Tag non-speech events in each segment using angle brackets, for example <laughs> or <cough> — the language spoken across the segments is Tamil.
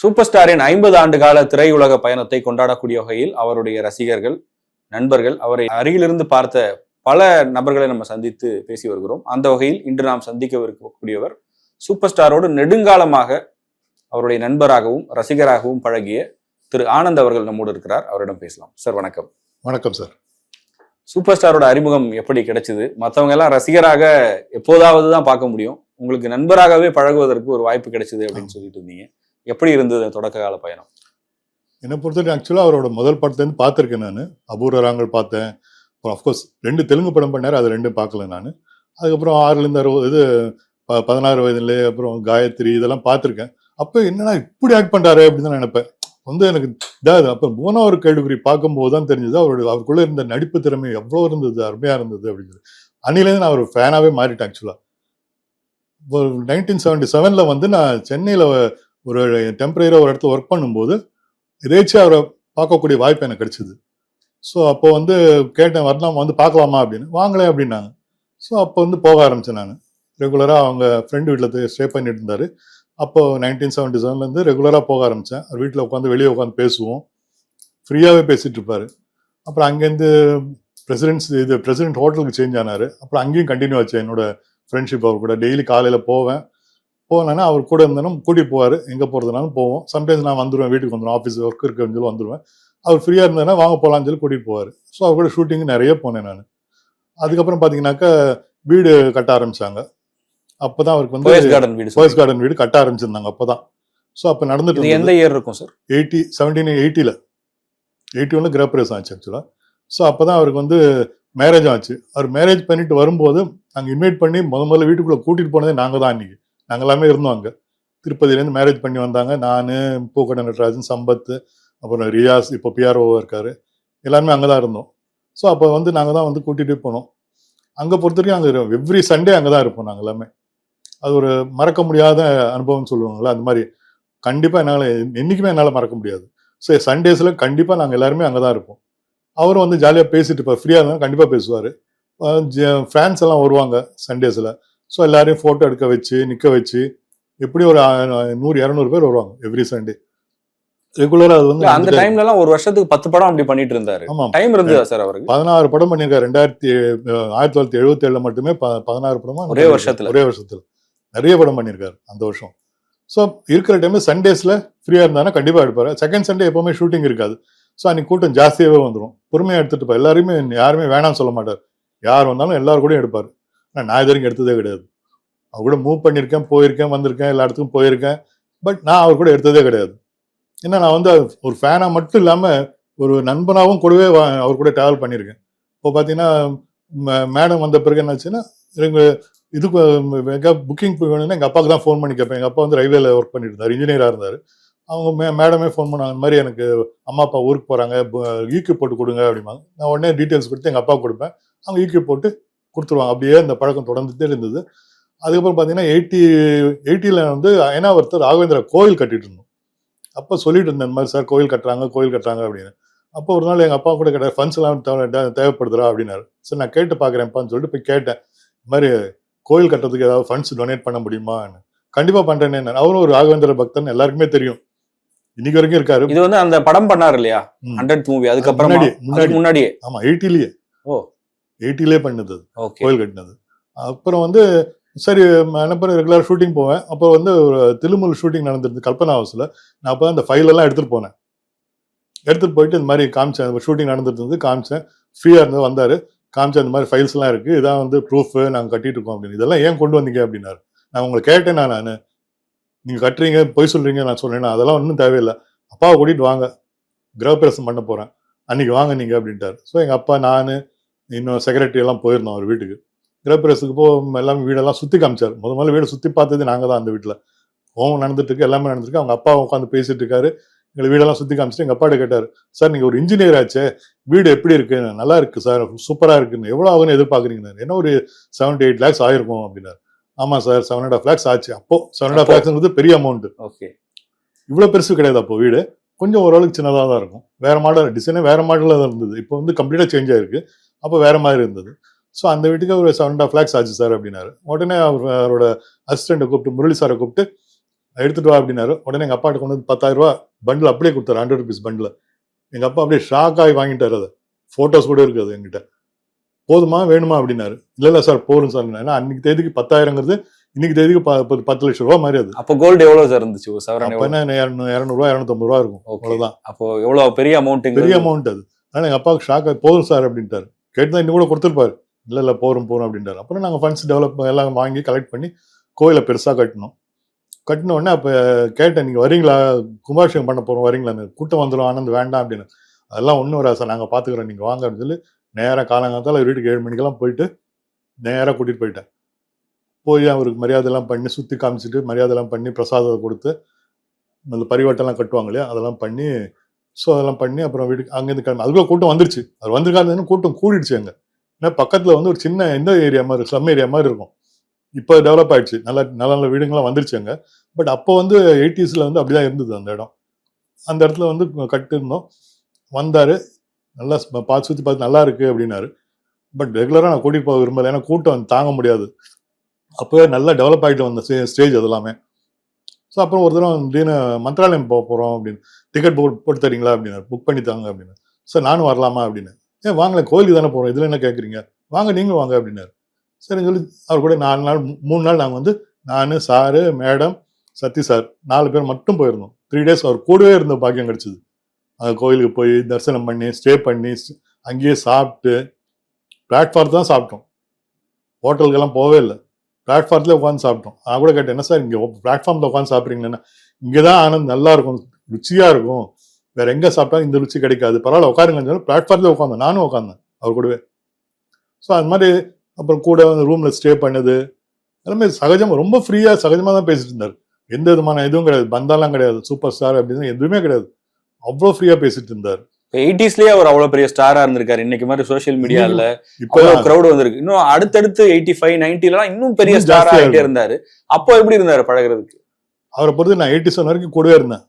சூப்பர் ஸ்டாரின் ஐம்பது ஆண்டு கால திரையுலக பயணத்தை கொண்டாடக்கூடிய வகையில் அவருடைய ரசிகர்கள் நண்பர்கள் அவரை அருகிலிருந்து பார்த்த பல நபர்களை நம்ம சந்தித்து பேசி வருகிறோம். அந்த வகையில் இன்று நாம் சந்திக்கவிருக்கக்கூடியவர் சூப்பர் ஸ்டாரோடு நெடுங்காலமாக அவருடைய நண்பராகவும் ரசிகராகவும் பழகிய திரு ஆனந்த் அவர்கள் நம்மோடு இருக்கிறார். அவரிடம் பேசலாம். சார் வணக்கம். வணக்கம் சார். சூப்பர் ஸ்டாரோட அறிமுகம் எப்படி கிடைச்சது? மற்றவங்க எல்லாம் ரசிகராக எப்போதாவது தான் பார்க்க முடியும். உங்களுக்கு நண்பராகவே பழகுவதற்கு ஒரு வாய்ப்பு கிடைச்சது அப்படின்னு சொல்லிட்டு இருந்தீங்க. எப்படி இருந்தது தொடக்க கால பயணம்? என்னை பொறுத்தவரைக்கும் ஆக்சுவலாக அவரோட முதல் படத்துலேருந்து பார்த்துருக்கேன் நான். அபூர்வ ராங்கள் பார்த்தேன். அப்புறம் அஃப்கோர்ஸ் ரெண்டு தெலுங்கு படம் பண்ணார் அது ரெண்டும் பார்க்கல நான். அதுக்கப்புறம் ஆறுலேருந்து அறுபது இது ப பதினாறு வயதுலேயே அப்புறம் காயத்ரி இதெல்லாம் பார்த்துருக்கேன். அப்போ என்னடா இப்படி ஆக்ட் பண்ணுறாரு அப்படின்னு தான் நினைப்பேன். வந்து எனக்கு இதாவது அப்போ மூணாவது ஒரு கேள்விக்குறி பார்க்கும்போது தான் தெரிஞ்சது அவரோட அவருக்குள்ளே இருந்த நடிப்பு திறமை எவ்வளோ இருந்தது அருமையாக இருந்தது அப்படிங்கிறது அன்னிலேருந்து நான் ஒரு ஃபேனாகவே மாறிட்டேன் ஆக்சுவலாக ஒரு நைன்டீன் செவன்டி செவனில் வந்து நான் சென்னையில் ஒரு டெம்பரரியாக ஒரு இடத்துல ஒர்க் பண்ணும்போது எதேச்சும் அவரை பார்க்கக்கூடிய வாய்ப்பு எனக்கு கிடைச்சிது. ஸோ அப்போ வந்து கேட்டேன் வரலாம்? வந்து பார்க்கலாமா? அப்படின்னு. வாங்களே அப்படின்னாங்க. ஸோ அப்போ வந்து போக ஆரம்பித்தேன் நான். ரெகுலராக அவங்க ஃப்ரெண்டு வீட்டில் ஸ்டே பண்ணிட்டு இருந்தார். அப்போ நைன்டீன் செவன்டி செவன்லேருந்து ரெகுலராக போக ஆரம்பித்தேன் அவர் வீட்டில் உட்காந்து வெளியே உட்காந்து பேசுவோம். ஃப்ரீயாகவே பேசிகிட்டு இருப்பார். அப்புறம் அங்கேருந்து பிரசிடென்ட்ஸ் இது பிரசிடென்ட் ஹோட்டலுக்கு சேஞ்ச் ஆனார். அப்புறம் அங்கேயும் கண்டினியூ ஆச்சு என்னோட ஃப்ரெண்ட்ஷிப் அவர் கூட டெய்லி காலையில் போவேன். போனேன்னா அவர் கூட இருந்தாலும் கூட்டிகிட்டு போவார். எங்கே போகிறதுனாலும் போவோம். சம்டைம்ஸ் நான் வந்துடுவேன் வீட்டுக்கு வந்துடுவேன் ஆஃபீஸ் ஒர்க் இருக்குன்னு சொல்லி வந்துடுவேன் அவர் ஃப்ரீயாக இருந்தாருன்னா வாங்க போகலான்னு சொல்லி கூட்டிகிட்டு போவார். ஸோ அவர் கூட ஷூட்டிங் நிறைய போனேன் நான். அதுக்கப்புறம் பார்த்தீங்கன்னாக்கா வீடு கட்ட ஆரம்பிச்சாங்க. அப்போ தான் அவருக்கு வந்து கார்டன் வீடு போயஸ் கார்டன் வீடு கட்ட ஆரம்பிச்சிருந்தாங்க அப்போ தான் ஸோ அப்போ நடந்துட்டு எந்த இயர் இருக்கும் சார் எயிட்டி செவன்டீன் எயிட்டியில் எயிட்டி ஒன்ல கிரகப்பிரவேசம் ஆச்சு ஆக்சுவலாக ஸோ அப்போ தான் அவருக்கு வந்து மேரேஜ் ஆச்சு. அவர் மேரேஜ் பண்ணிட்டு வரும்போது நாங்கள் இன்வைட் பண்ணி முத முதல்ல வீட்டுக்குள்ளே கூட்டிகிட்டு போனதே நாங்கள் தான் அன்றைக்கி நாங்கள் எல்லாமே இருந்தோம் அங்கே. திருப்பதியிலேருந்து மேரேஜ் பண்ணி வந்தாங்க. நான் பூக்கட நடராஜன் சம்பத் அப்புறம் ரியாஸ் இப்போ பிஆர்ஓவாக இருக்கார். எல்லாருமே அங்கே தான் இருந்தோம். ஸோ அப்போ வந்து நாங்கள் தான் வந்து கூட்டிகிட்டே போனோம். அங்கே பொறுத்த வரைக்கும் அங்கே எவ்ரி சண்டே அங்கே தான் இருப்போம் நாங்கள் எல்லாமே. அது ஒரு மறக்க முடியாத அனுபவம்னு சொல்லுவாங்கள்ல அந்த மாதிரி. கண்டிப்பாக என்னால் என்றைக்குமே என்னால் மறக்க முடியாது. ஸோ சண்டேஸில் கண்டிப்பாக நாங்கள் எல்லாருமே அங்கே தான் இருப்போம். அவரும் வந்து ஜாலியாக பேசிட்டு இருப்பார். ஃப்ரீயாக இருந்தால் கண்டிப்பாக பேசுவார். ஃபேன்ஸ் எல்லாம் வருவாங்க சண்டேஸில் ஸோ எல்லாரையும் ஃபோட்டோ எடுக்க வச்சு நிற்க வச்சு எப்படி ஒரு நூறு இரநூறு பேர் வருவாங்க எவ்ரி சண்டே ரெகுலராக அது வந்து அந்த டைம்ல எல்லாம் ஒரு வருஷத்துக்கு பத்து படம் அப்படி பண்ணிட்டு இருந்தாரு. ஆமாம் டைம் இருந்ததா சார் அவருக்கு? பதினாறு படம் பண்ணியிருக்காரு ரெண்டாயிரத்தி ஆயிரத்தி தொள்ளாயிரத்தி எழுபத்தி ஏழுல மட்டுமே பதினாறு படமா ஒரே வருஷத்துல. ஒரே வருஷத்துல. நிறைய படம் பண்ணியிருக்காரு அந்த வருஷம். ஸோ இருக்கிற டைம்ல சண்டேஸ்ல ஃப்ரீயா இருந்தானா கண்டிப்பா எடுப்பாரு. செகண்ட் சண்டே எப்பவுமே ஷூட்டிங் இருக்காது. ஸோ அன்னைக்கு கூட்டம் ஜாஸ்தியாகவே வந்துடும் பொறுமையா எடுத்துட்டு இருப்பார் எல்லாருமே யாருமே வேணாம்னு சொல்ல மாட்டார். யார் வந்தாலும் எல்லாரும் கூடயும் எடுப்பார். நான் இது வரைக்கும் எடுத்ததே கிடையாது. அவர் கூட மூவ் பண்ணியிருக்கேன் போயிருக்கேன் வந்திருக்கேன் எல்லா இடத்துக்கும் போயிருக்கேன். பட் நான் அவர் கூட எடுத்ததே கிடையாது. ஏன்னா நான் வந்து ஒரு ஃபேனாக மட்டும் இல்லாமல் ஒரு நண்பனாகவும் கூடவே வா- அவர் கூட டிராவல் பண்ணியிருக்கேன். இப்போ பார்த்தீங்கன்னா மேடம் வந்த பிறகு என்னாச்சுன்னா எங்கள் இதுக்கு எங்கே புக்கிங் வேணும்னா எங்கள் அப்பாவுக்கு தான் ஃபோன் பண்ணி கேட்பேன். எங்கள் அப்பா வந்து ரயில்வேல ஒர்க் பண்ணிட்டு இருந்தார் இன்ஜினியராக இருந்தார். அவங்க மே மேடமே ஃபோன் பண்ணாங்க இந்த மாதிரி எனக்கு அம்மா அப்பா ஊருக்கு போகிறாங்க ஈக்யூ e போட்டு கொடுங்க அப்படிம்பாங்க. நான் உடனே டீட்டெயில்ஸ் கொடுத்து எங்கள் அப்பா கொடுப்பேன். அவங்க ஈக்கு e போட்டு கொடுத்துருவாங்க. அப்படியே அந்த பழக்கம் தொடர்ந்துட்டே இருந்தது. அதுக்கப்புறம் பார்த்தீங்கன்னா எயிட்டி எயிட்டியில் வந்து அயனாவரத்து ராகவேந்திர கோயில் கட்டிட்டு இருந்தோம் அப்போ சொல்லிட்டு இருந்தேன் இந்த மாதிரி சார் கோயில் கட்டுறாங்க கோயில் கட்டுறாங்க அப்படின்னு. அப்போ ஒரு நாள் எங்கள் அப்பா கூட கேட்டார் ஃபண்ட்ஸ் எல்லாம் தேவை- தேவைப்படுதுடா அப்படின்னாரு. சரி நான் கேட்டு பார்க்குறேன்ப்பான்னு சொல்லிட்டு போய் கேட்டேன். இந்த மாதிரி கோயில் கட்டுறதுக்கு ஏதாவது ஃபண்ட்ஸ் டொனேட் பண்ண முடியுமான்னு. கண்டிப்பாக பண்ணுறேன்னு அவரும் ஒரு ராகவேந்திர பக்தன் எல்லாருக்குமே தெரியும். இன்னைக்கு வரைக்கும் இருக்காரு. இது வந்து அந்த படம் பண்ணாரு இல்லையா. ஹண்ட்ரட் மூவி அதுக்கப்புறம் முன்னாடி, முன்னாடி. முன்னாடியே. ஆமா எயிட்டிலேயே. ஓ. எயிட்டிலே பண்ணது கோயில் கட்டினது. அப்புறம் வந்து சரி அனுப்புற ரெகுலர் ஷூட்டிங் போவேன். அப்போ வந்து ஒரு திருமுல் ஷூட்டிங் நடந்திருந்தது கல்பனா ஹவுஸில் நான் அப்போ அந்த ஃபைல் எல்லாம் எடுத்துகிட்டு போனேன். எடுத்துகிட்டு போயிட்டு இந்த மாதிரி காமிச்சேன். ஷூட்டிங் நடந்துட்டு இருந்தது காமிச்சேன். ஃப்ரீயாக இருந்து வந்தார். காமிச்சேன் இந்த மாதிரி ஃபைல்ஸ் எல்லாம் இருக்குது இதான் வந்து ப்ரூஃப் நாங்கள் கட்டிட்டு இருக்கோம் அப்படின்னு. இதெல்லாம் ஏன் கொண்டு வந்தீங்க அப்படின்னாரு. நான் உங்களை கேட்டேன் நான் நான். நீங்கள் கட்டுறீங்க பொய் சொல்கிறீங்க நான் சொல்றேன் அதெல்லாம் ஒன்றும் தேவையில்லை. அப்பாவை கூட்டிகிட்டு வாங்க. கிரகப்பிரசம் பண்ண போகிறேன் அன்னைக்கு வாங்க நீங்கள் அப்படின்ட்டார். ஸோ எங்கள் அப்பா நான் இன்னும் செக்ரட்டரி எல்லாம் போயிருந்தோம் அவர் வீட்டுக்கு. கிரகப்பிரசத்துக்கு போ எல்லாமே வீடெல்லாம் சுற்றி காமிச்சார். முத முதல்ல வீடை சுற்றி பார்த்தது நாங்கள் தான் அந்த வீட்டில் ஹோமம் நடந்துட்டு இருக்கு எல்லாமே நடந்திருக்கு அவங்க அப்பா உட்காந்து பேசிட்டு இருக்காரு. எங்களை வீடெல்லாம் சுற்றி காமிச்சிட்டு எங்கள் அப்பாட்ட கேட்டார் சார் நீங்கள் ஒரு இன்ஜினியர் ஆச்சே. வீடு எப்படி இருக்கு? நல்லா இருக்கு சார். சூப்பராக இருக்குன்னு. எவ்வளோ ஆகுன்னு எதிர்பார்க்குறீங்க என்ன ஒரு செவன்டி எயிட் லேக்ஸ் ஆயிருக்கும் அப்படின்னாரு. ஆமாம் sir. Seven and half lakhs ஆச்சு. அப்போ செவன் அண்ட் ஆஃப். லேக்ஸ்ங்கிறது பெரிய அமௌண்ட் ஓகே. இவ்வளோ பெருசு கிடையாது அப்போ வீடு. கொஞ்சம் ஓரளவுக்கு சின்னதாக தான் இருக்கும். வேற மாடல் டிசைனே வேற மாடலில் தான் இருந்தது. இப்போ வந்து கம்ப்ளீட்டாக சேஞ்ச் ஆயிருக்கு. அப்போ வேற மாதிரி இருந்தது. ஸோ அந்த வீட்டுக்கு ஒரு செவன் அண்ட் ஆஃப் லேக்ஸ் ஆச்சு சார் அப்படின்னாரு. உடனே அவர் அவரோட அசிஸ்டண்ட்டை கூப்பிட்டு முரளி சாரை கூப்பிட்டு எடுத்துட்டு வா அப்படின்னாரு. உடனே எங்கள் அப்பாட்ட கொண்டு வந்து பத்தாயிரம் ரூபா பண்டில் அப்படியே கொடுத்தாரு ஹண்ட்ரட் ருபீஸ் பண்டில் எங்கள் அப்பா அப்படியே ஷாக் ஆகி வாங்கிட்டாரு அதை. ஃபோட்டோஸ் கூட இருக்குது என்கிட்ட. போதுமா வேணுமா? அப்படின்னாரு. இல்லை இல்லை சார் போதும் சார் ஏன்னா அன்னைக்கு தேதிக்கு பத்தாயிரங்கிறது இன்னைக்கு தேதிக்கு பத்து- லட்சம் ரூபா மாதிரி அது. அப்போ கோல்டு எவ்வளவு சார் இருந்துச்சு? அப்போ? என்ன இரநூறு இரநூறுவா இரநூத்தம்பது ரூபா இருக்கும். Okay. அவ்வளவுதான். அப்போ எவ்வளவு பெரிய அமௌண்ட் பெரிய அமௌண்ட் அது. ஆனால் எங்கள் அப்பாவுக்கு ஷாக் ஆகி போதும் சார் அப்படின்ட்டாரு. கேட்டு இன்னும் கூட கொடுத்துருப்பாரு. இல்லை இல்லை போகிறோம் போகிறோம் அப்படின்ட்டாரு அப்புறம் நாங்கள் ஃபண்ட்ஸ் டெவலப் எல்லாம் வாங்கி கலெக்ட் பண்ணி கோயிலை பெருசாக கட்டினோம். கட்டின உடனே அப்போ கேட்டேன் நீங்கள் வரீங்களா கும்பாபிஷேகம் பண்ண போகிறோம் வரீங்களான்னு கூட்டம் வந்துடும் ஆனந்த் வேண்டாம் அப்படின்னு. அதெல்லாம் ஒன்றும் வராது சார் நாங்கள் பார்த்துக்குறோம் நீங்கள் வாங்க அப்படின்னு சொல்லி நேராக காலங்காத்தால வீட்டுக்கு ஏழு மணிக்கெல்லாம் போயிட்டு நேராக கூட்டிகிட்டு போயிட்டேன். போய் அவருக்கு மரியாதைலாம் பண்ணி சுற்றி காமிச்சிட்டு மரியாதைலாம் பண்ணி பிரசாதத்தை கொடுத்து அந்த பரிவட்டம்லாம் கட்டுவாங்க இல்லையா அதெல்லாம் பண்ணி ஸோ அதெல்லாம் பண்ணி அப்புறம் வீட்டுக்கு அங்கேருந்து கிளம்பி. அதுக்குள்ள கூட்டம் வந்துருச்சு. அது வந்திருக்காருன்னு கூட்டம் கூடிடுச்சு அங்கே. ஏன்னா பக்கத்தில் வந்து ஒரு சின்ன எந்த ஏரியா மாதிரி ஸ்லம் ஏரியா மாதிரி இருக்கும். இப்போ டெவலப் ஆயிடுச்சு. நல்ல நல்ல நல்ல வீடுங்களாம் வந்துருச்சு அங்கே. பட் அப்போ வந்து எயிட்டிஸில் வந்து அப்படிதான் இருந்தது அந்த இடம். அந்த இடத்துல வந்து கட்டிருந்தோம். வந்தார். நல்லா பார்த்து சுற்றி பார்த்து நல்லா இருக்கு அப்படின்னாரு. பட் ரெகுலராக நான் கூட்டிகிட்டு போக விரும்பல. ஏன்னா கூட்டம் வந்து தாங்க முடியாது. அப்போவே நல்லா டெவலப் ஆகிட்டு வந்த ஸ்டேஜ் அது எல்லாமே ஸோ அப்புறம் ஒரு தடவை திடீர்னு மந்திராலயம் போக போகிறோம் அப்படின்னு. டிக்கெட் புக் போட்டு தரீங்களா அப்படின்னு. புக் பண்ணி தாங்க அப்படின்னு. சார் நானும் வரலாமா அப்படின்னு. ஏன் வாங்கல கோயிலுக்கு தானே போகிறோம் இதில் என்ன கேட்குறீங்க வாங்க நீங்களும் வாங்க அப்படின்னாரு. சரின்னு சொல்லி அவர் கூட நாலு நாள் மூணு நாள் நாங்கள் வந்து நான் சாரு மேடம் சத்தி சார் நாலு பேர் மட்டும் போயிருந்தோம். த்ரீ டேஸ் அவர் கூடவே இருந்த பாக்கியம் கிடச்சிது. அந்த கோயிலுக்கு போய் தரிசனம் பண்ணி ஸ்டே பண்ணி அங்கேயே சாப்பிட்டு பிளாட்ஃபார்ம் தான் சாப்பிட்டோம். ஹோட்டலுக்கெல்லாம் போவே இல்லை. பிளாட்ஃபார்ம்ல உட்காந்து சாப்பிட்டோம். நான் கூட கேட்டேன் என்ன சார் இங்கே பிளாட்ஃபார்ம்ல உட்காந்து சாப்பிட்றீங்கன்னா இங்கே தான் ஆனந்த் நல்லா இருக்கும் ருச்சியாக இருக்கும். வேற எங்கே சாப்பிட்டா இந்த ருச்சி கிடைக்காது. பரவாயில்ல உட்காருங்கன்னு சொல்லி பிளாட்ஃபார்ம்லேயே உட்காந்தேன் நானும் உட்காந்தேன் அவர் கூடவே. ஸோ அது மாதிரி அப்புறம் கூட வந்து ரூமில் ஸ்டே பண்ணது. எல்லாமே சகஜமாக ரொம்ப ஃப்ரீயாக சகஜமாக தான் பேசிட்டு இருந்தார். எந்த விதமான இதுவும் கிடையாது. பந்தாலாம் கிடையாது. சூப்பர் ஸ்டார் அப்படின்னு எதுவுமே கிடையாது. அவ்வளோ ஃப்ரீயாக பேசிட்டு இருந்தார். எயிட்டிஸ்லயே அவர் அவ்வளவு பெரிய ஸ்டாரா இருந்திருக்காரு. இன்னைக்கு மாதிரி சோஷியல் மீடியால இப்போ அவ்வளவு கிரௌட் வந்திருக்கு. இன்னும் அடுத்தடுத்து எயிட்டி ஃபைவ் நைன்டிலாம் இன்னும் பெரிய ஸ்டாரா ஆகிட்டே. இருந்தாரு. அப்போ எப்படி இருந்தாரு பழகுறதுக்கு? அவரை பொறுத்து நான் எயிட்டி செவன் வரைக்கும் கூடவே இருந்தேன்.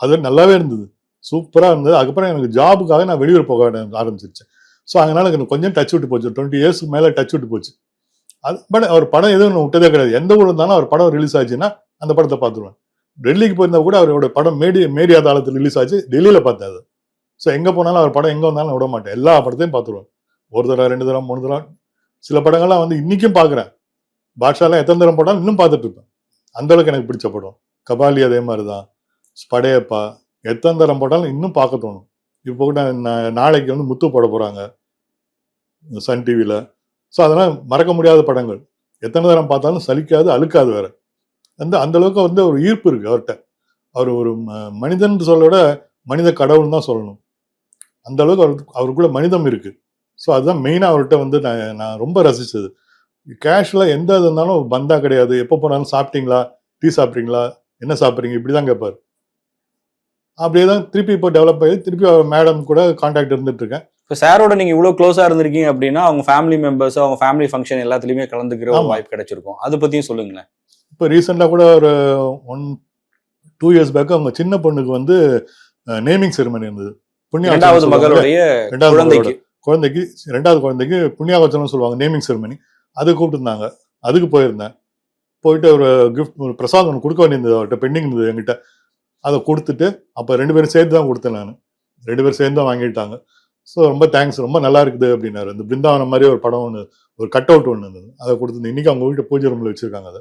அது நல்லாவே இருந்தது. சூப்பராக இருந்தது. அதுக்கப்புறம் எனக்கு ஜாபுக்காக நான் வெளியூர் போக ஆரம்பிச்சிருச்சேன் ஸோ அதனால எனக்கு கொஞ்சம் டச் விட்டு போச்சு. டுவெண்ட்டி இயர்ஸ்க்கு மேலே டச் விட்டு போச்சு. அது பட் அவர் படம் எதுவும் விட்டதே கிடையாது. எந்த ஊர் இருந்தாலும் அவர் படம் ரிலீஸ் ஆச்சுன்னா அந்த படத்தை பார்த்துருவேன். டெல்லிக்கு போயிருந்தா கூட அவரோட படம் மேடி மேரியா தாளத்தில் ரிலீஸ் ஆச்சு. டெல்லியில் பார்த்தேன் அது. ஸோ எங்கே போனாலும் அவர் படம் எங்கே வந்தாலும் விட மாட்டேன். எல்லா படத்தையும் பார்த்துருவேன். ஒரு தடவை ரெண்டு தடவை மூணு தடவை. சில படங்கள்லாம் வந்து இன்னைக்கும் பார்க்குறேன். பாட்ஷாலாம் எத்தனை தடவை போட்டாலும் இன்னும் பார்த்துட்டு இருப்பேன். அந்தளவுக்கு எனக்கு பிடிச்ச படம். கபாலி அதே மாதிரி தான் படையப்பா எத்தனை தரம் போட்டாலும் இன்னும் பார்க்க தோணும். இப்போ கூட நாளைக்கு வந்து முத்து போட போகிறாங்க சன் டிவியில் ஸோ அதெல்லாம் மறக்க முடியாத படங்கள். எத்தனை தரம் பார்த்தாலும் சலிக்காது அழுக்காது வேற. அந்த அந்த அளவுக்கு வந்து ஒரு ஈர்ப்பு இருக்குது அவர்கிட்ட. அவர் ஒரு ம- மனிதன் சொல்ல விட மனித கடவுள்னு தான் சொல்லணும். அந்த அளவுக்கு அவருக்கு அவருக்குள்ள மனிதம் இருக்கு. ஸோ அதுதான் மெயினாக அவர்கிட்ட வந்து நான் நான் ரொம்ப ரசிச்சது. கேஷுவலாக எந்த இது இருந்தாலும் பந்தா கிடையாது. எப்போ போனாலும் சாப்பிட்டீங்களா? டீ சாப்பிட்றீங்களா? என்ன சாப்பிட்றீங்க? இப்படி தான் கேட்பார். அப்படியே தான் திருப்பி இப்போ டெவலப் ஆகி திருப்பி அவர் மேடம் கூட காண்டாக்ட் இருந்துட்டு இருக்கேன். இப்போ சாரோட நீங்க இவ்வளவு க்ளோஸா இருந்திருக்கீங்க அப்படின்னா அவங்க ஃபேமிலி மெம்பர்ஸ் அவங்க ஃபேமிலி ஃபங்க்ஷன் எல்லாத்துலயுமே கலந்துக்கிற ஒரு. வாய்ப்பு கிடைச்சிருக்கும். அதை பத்தியும் சொல்லுங்களேன். இப்போ ரீசெண்டாக கூட ஒரு ஒன் டூ இயர்ஸ் பேக் அவங்க சின்ன பொண்ணுக்கு வந்து நேமிங் செரிமனி இருந்தது. இரண்டாவது. மகளுடைய ரெண்டாவது குழந்தைக்கு. குழந்தைக்கு ரெண்டாவது குழந்தைக்கு புண்ணியாவச்சனம் சொல்லுவாங்க நேமிங் செரிமனி அது கூப்பிட்டுருந்தாங்க. அதுக்கு போயிருந்தேன். போயிட்டு ஒரு கிஃப்ட் ஒரு பிரசாதம் ஒன்று கொடுக்க வேண்டியிருந்தது அவர்கிட்ட பெண்டிங் இருந்தது என்கிட்ட. அதை கொடுத்துட்டு அப்போ ரெண்டு பேரும் சேர்த்து தான் கொடுத்தேன் நான். ரெண்டு பேரும் சேர்ந்து தான் வாங்கிட்டாங்க. ஸோ ரொம்ப தேங்க்ஸ் ரொம்ப நல்லா இருக்குது அப்படின்னாரு. இந்த பிருந்தாவனம் மாதிரி ஒரு படம் ஒன்று ஒரு கட் அவுட் ஒன்று இருந்தது. அதை கொடுத்து இன்னைக்கு அவங்க வீட்டு பூஜை ரூமில் வச்சிருக்காங்க அதை.